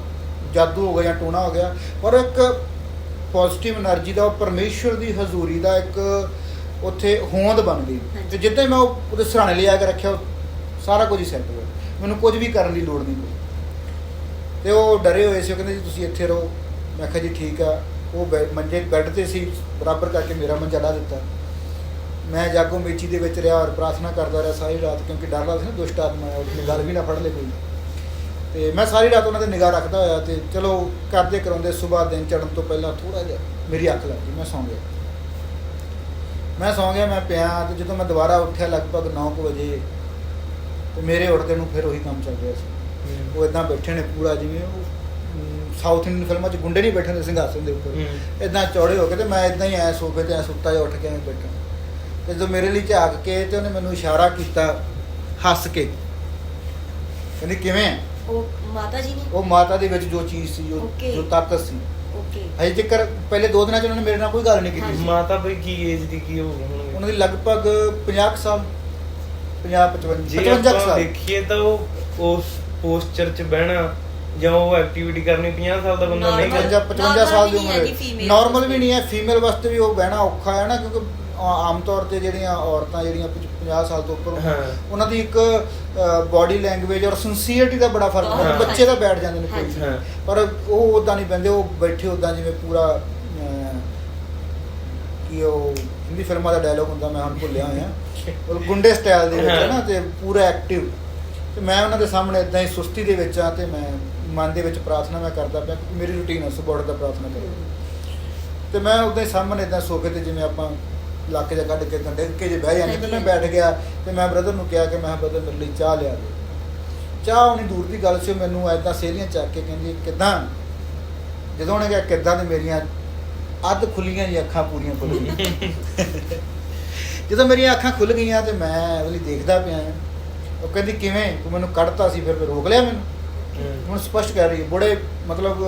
ਜਾਦੂ ਹੋ ਗਿਆ ਜਾਂ ਟੋਣਾ ਹੋ ਗਿਆ ਪਰ ਇੱਕ ਪੋਜ਼ਿਟਿਵ એનર્ਜੀ ਦਾ ਪਰਮੇਸ਼ਰ ਦੀ ਹਜ਼ੂਰੀ ਦਾ ਇੱਕ ਉੱਥੇ ਹੋਂਦ ਬਣ ਗਈ। ਤੇ ਜਿੱਦਾਂ ਹੀ ਮੈਂ ਉਹਦੇ ਸਰਾਣੇ ਲਿਆ ਕੇ ਰੱਖਿਆ ਸਾਰਾ ਕੁਝ ਹੀ ਸੈੱਟ ਹੋ ਗਿਆ। ਮੈਨੂੰ ਕੁਝ ਵੀ ਕਰਨ ਦੀ ਲੋੜ ਨਹੀਂ ਪਈ। ਤੇ ਉਹ ਡਰੇ ਹੋਏ ਸੀ ਉਹ ਕਹਿੰਦੇ ਜੀ ਤੁਸੀਂ ਇੱਥੇ ਰਹੋ। ਮੈਂ ਕਿਹਾ ਜੀ ਠੀਕ ਆ। ਉਹ ਮੰਜੇ ਬੈੱਡ ਤੇ ਸੀ ਬਰਾਬਰ ਕਰਕੇ ਮੇਰਾ ਮੰਜਾ ਲਾ ਦਿੱਤਾ। ਮੈਂ ਜਾਗੋ ਮੇਚੀ ਦੇ ਵਿੱਚ ਰਿਹਾ ਔਰ ਪ੍ਰਾਰਥਨਾ ਕਰਦਾ ਰਿਹਾ ਸਾਰੀ ਰਾਤ ਕਿਉਂਕਿ ਡਰ ਲੱਗਦਾ ਸੀ ਨਾ ਦੁਸ਼ਟ ਆਤਮਾ ਹੈ ਉਹ ਗੱਲ ਵੀ ਨਾ ਫੜ ਲੇ ਕੋਈ। ਤੇ ਮੈਂ ਸਾਰੀ ਰਾਤ ਉਹਨਾਂ ਤੇ ਨਿਗਾਹ ਰੱਖਦਾ ਹੋਇਆ ਤੇ ਚਲੋ ਕਰਦੇ ਕਰਾਉਂਦੇ ਸਵੇਰ ਦਿਨ ਚੜਨ ਤੋਂ ਪਹਿਲਾਂ ਥੋੜਾ ਜਿਹਾ ਮੇਰੀ ਅੱਖ ਲੱਗ ਗਈ ਮੈਂ ਸੌਂ ਗਿਆ। ਮੈਂ ਸੌਂ ਗਿਆ ਮੈਂ ਪਿਆ ਤੇ ਜਦੋਂ ਮੈਂ ਦੁਬਾਰਾ ਉੱਠਿਆ ਲਗਭਗ 9 ਵਜੇ ਤੇ ਮੇਰੇ ਉੱਠਦੇ ਨੂੰ ਫਿਰ ਉਹੀ ਕੰਮ ਚੱਲ ਰਿਹਾ ਸੀ। ਉਹ ਇਦਾਂ ਬੈਠੇ ਨੇ ਪੂਰਾ ਜਿਵੇਂ ਉਹ ਸਾਊਥ ਇੰਡੀਅਨ ਫਿਲਮਾਂ 'ਚ ਗੁੰਡੇ ਨਹੀਂ ਬੈਠੇ ਹੁੰਦੇ ਸਿੰਘਾਸਨ ਦੇ ਉੱਪਰ। ਇਦਾਂ ਚੌੜੇ ਹੋ ਕੇ ਤੇ ਮੈਂ ਇਦਾਂ ਹੀ ਐ ਸੋਫੇ ਤੇ ਐ ਸੁੱਤਾ ਜਿਹਾ ਉੱਠ ਕੇ ਐਂ ਬੈਠਾ। ਜਦੋਂ ਮੇਰੇ ਲਈ ਝਾਕ ਕੇ ਤੇ ਉਹਨੇ ਮੈਨੂੰ ਇਸ਼ਾਰਾ ਕੀਤਾ ਹੱਸ ਕੇ। ਕਹਿੰਦੀ ਕਿਵੇਂ? ਉਹ ਮਾਤਾ ਜੀ ਨੇ? ਉਹ ਮਾਤਾ ਦੇ ਵਿੱਚ ਜੋ ਚੀਜ਼ ਸੀ ਜੋ Okay. ਜੋ ਤਾਕਤ ਸੀ। ਓਕੇ। ਹਜੇ ਤੱਕ ਪਹਿਲੇ ਦੋ ਦਿਨਾਂ 'ਚ ਉਹਨਾਂ ਨੇ ਮੇਰੇ ਨਾਲ ਕੋਈ ਗੱਲ ਨਹੀਂ ਕੀਤੀ ਹਾਂਜੀ। ਮਾਤਾ ਬਈ ਕੀ ਏਜ ਦੀ ਕੀ ਹੋ ਹੋਣਗੇ ਉਹਨਾਂ ਦੀ ਲਗਭਗ 50 ਕੁ ਸਾਲ 50 55 ਜੇ 55 ਕੁ ਆਪਾਂ ਸਾਲ। ਦੇਖੀਏ ਤਾਂ ਉਹ ਉਸ ਪੋਸਚਰ 'ਚ ਬਹਿਣਾ ਜਾਂ ਉਹ ਐਕਟੀਵਿਟੀ ਕਰਨੀ 50 ਸਾਲ ਦਾ ਬੰਦਾ ਨਹੀਂ। Normal- ਕਰ 55 55 ਸਾਲ ਦੀ normal ਵੀ ਉਮਰ ਨਹੀਂ ਹੈਗੀ female ਨਾਰਮਲ ਵੀ। ਨਹੀਂ ਹੈ। ਫੀਮੇਲ ਵਾਸਤੇ ਵੀ ਉਹ ਬਹਿਣਾ ਔਖਾ ਹੈ ਨਾ ਕਿਉਂਕਿ ਆਮ ਤੌਰ ਤੇ ਜਿਹੜੀਆਂ ਔਰਤਾਂ ਜਿਹੜੀਆਂ 50 ਸਾਲ ਤੋਂ ਉੱਪਰ ਹਾਂ। ਉਹਨਾਂ ਦੀ ਇੱਕ ਬਾਡੀ ਲੈਂਗੁਏਜ ਔਰ ਸਿੰਸੀਅਰਟੀ ਦਾ ਬੜਾ ਫ਼ਰਕ ਹੁੰਦਾ ਹਾਂ। ਬੱਚੇ ਤਾਂ ਬੈਠ ਜਾਂਦੇ ਨੇ। ਕੋਈ ਹਾਂ। ਪਰ ਉਹ ਉਦਾਂ ਨਹੀਂ ਬੰਦੇ ਉਹ ਬੈਠੇ ਉਦਾਂ ਜਿਵੇਂ ਪੂਰਾ ਅਹ, ਕੀ ਉਹ ਹਿੰਦੀ ਫਿਲਮਾਂ ਦਾ ਡਾਇਲੋਗ ਹੁੰਦਾ ਮੈਂ ਹੁਣ ਭੁੱਲਿਆ ਹੋਇਆ ਉਹ ਗੁੰਡੇ ਸਟਾਈਲ ਦੇ ਵਿੱਚ ਹੈ ਨਾ। ਤੇ ਪੂਰਾ ਐਕਟਿਵ ਤੇ ਮੈਂ ਉਹਨਾਂ ਦੇ ਸਾਹਮਣੇ ਇਦਾਂ ਹੀ ਸੁਸਤੀ ਦੇ ਵਿੱਚ ਆ ਤੇ ਮੈਂ ਮਨ ਦੇ ਵਿੱਚ ਪ੍ਰਾਰਥਨਾ ਮੈਂ ਕਰਦਾ ਪਿਆ ਕਿਉਂਕਿ ਮੇਰੀ ਰੁਟੀਨ ਹੈ ਸੁਬਹ ਉੱਠਦਾ ਪ੍ਰਾਰਥਨਾ ਕਰਨਾ ਤੇ ਮੈਂ ਉਦਾਂ ਹੀ ਸਾਹਮਣੇ ਇਦਾਂ ਸੋਫੇ ਤੇ ਜਿਵੇਂ ਆਪਾਂ ਲੱਕ ਜਾ ਕੱਢ ਕੇ ਡਿੱਗ ਕੇ ਜੇ ਬਹਿ ਜਾਂਦੇ ਤੇ ਮੈਂ। ਬੈਠ ਗਿਆ ਤੇ ਮੈਂ ਬ੍ਰਦਰ ਨੂੰ ਕਿਹਾ ਕਿ ਮੈਂ ਬ੍ਰਦਰ ਮੇਰੇ ਲਈ ਚਾਹ ਲਿਆ ਦੇ। ਚਾਹ ਹੋਣੀ ਦੂਰ ਦੀ ਗੱਲ ਸੀ ਮੈਨੂੰ ਐਦਾਂ ਸੇਲੀਆਂ ਚੱਕ ਕੇ ਕਹਿੰਦੀ ਕਿਦਾਂ? ਜਦੋਂ ਉਹਨੇ ਕਿਹਾ ਕਿਦਾਂ ਤੇ ਮੇਰੀਆਂ ਅੱਧ ਖੁੱਲੀਆਂ ਜੀ ਅੱਖਾਂ ਪੂਰੀਆਂ ਖੁੱਲ ਗਈਆਂ। ਜਦੋਂ ਮੇਰੀਆਂ ਅੱਖਾਂ ਖੁੱਲ ਗਈਆਂ ਤੇ ਮੈਂ ਉਹਲੀ ਦੇਖਦਾ ਪਿਆ। ਉਹ ਕਹਿੰਦੀ ਕਿਵੇਂ? ਤੂੰ ਮੈਨੂੰ ਕੱਢਤਾ ਸੀ ਫਿਰ ਫਿਰ ਰੋਕ ਲਿਆ ਮੈਨੂੰ? ਹੁਣ ਸਪਸ਼ਟ ਕਹਿ ਰਹੀ ਹੈ ਬੜੇ ਮਤਲਬ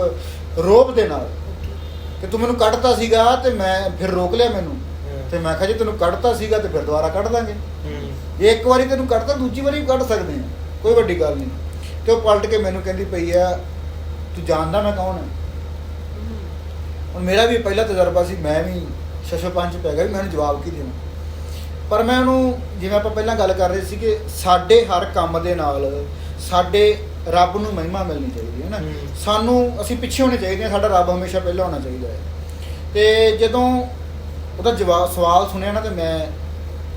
ਰੋਬ ਦੇ ਨਾਲ ਕਿ ਤੂੰ ਮੈਨੂੰ ਕੱਢਤਾ ਸੀਗਾ ਤੇ ਮੈਂ ਫਿਰ ਰੋਕ ਲਿਆ ਮੈਨੂੰ। ਤੇ ਮੈਂ ਕਿਹਾ ਜੇ ਤੈਨੂੰ ਕੱਢਤਾ ਸੀਗਾ ਤੇ ਫਿਰ ਦੁਬਾਰਾ ਕੱਢ ਦਾਂਗੇ ਜੇ ਇੱਕ ਵਾਰੀ ਤੈਨੂੰ ਕੱਢਤਾ ਦੂਜੀ ਵਾਰੀ ਵੀ ਕੱਢ ਸਕਦੇ ਆ। ਕੋਈ ਵੱਡੀ ਗੱਲ ਨਹੀਂ। ਤੇ ਉਹ ਪਲਟ ਕੇ ਮੈਨੂੰ ਕਹਿੰਦੀ ਪਈ ਆ ਤੂੰ ਜਾਣਦਾ ਮੈਂ ਕੌਣ ਹਾਂ ਹੁਣ ਮੇਰਾ ਵੀ ਪਹਿਲਾ ਤਜਰਬਾ ਸੀ ਮੈਂ ਵੀ ਸ਼ਸ਼ੋ ਪੰਜ ਪੈ ਗਿਆ ਵੀ ਮੈਨੂੰ ਜਵਾਬ ਕੀ ਦੇਣਾ ਪਰ ਮੈਂ ਉਹਨੂੰ ਜਿਵੇਂ ਆਪਾਂ ਪਹਿਲਾਂ ਗੱਲ ਕਰ ਰਹੇ ਸੀ ਕਿ ਸਾਡੇ ਹਰ ਕੰਮ ਦੇ ਨਾਲ ਸਾਡੇ ਰੱਬ ਨੂੰ ਮਹਿਮਾ ਮਿਲਣੀ ਚਾਹੀਦੀ ਹੈ ਨਾ। ਸਾਨੂੰ ਅਸੀਂ ਪਿੱਛੇ ਹੋਣੇ ਚਾਹੀਦੇ ਹਾਂ ਸਾਡਾ ਰੱਬ ਹਮੇਸ਼ਾ ਪਹਿਲਾਂ ਹੋਣਾ ਚਾਹੀਦਾ ਹੈ। ਤੇ ਜਦੋਂ ਉਹਦਾ ਜਵਾਬ ਸਵਾਲ ਸੁਣਿਆ ਨਾ ਤੇ ਮੈਂ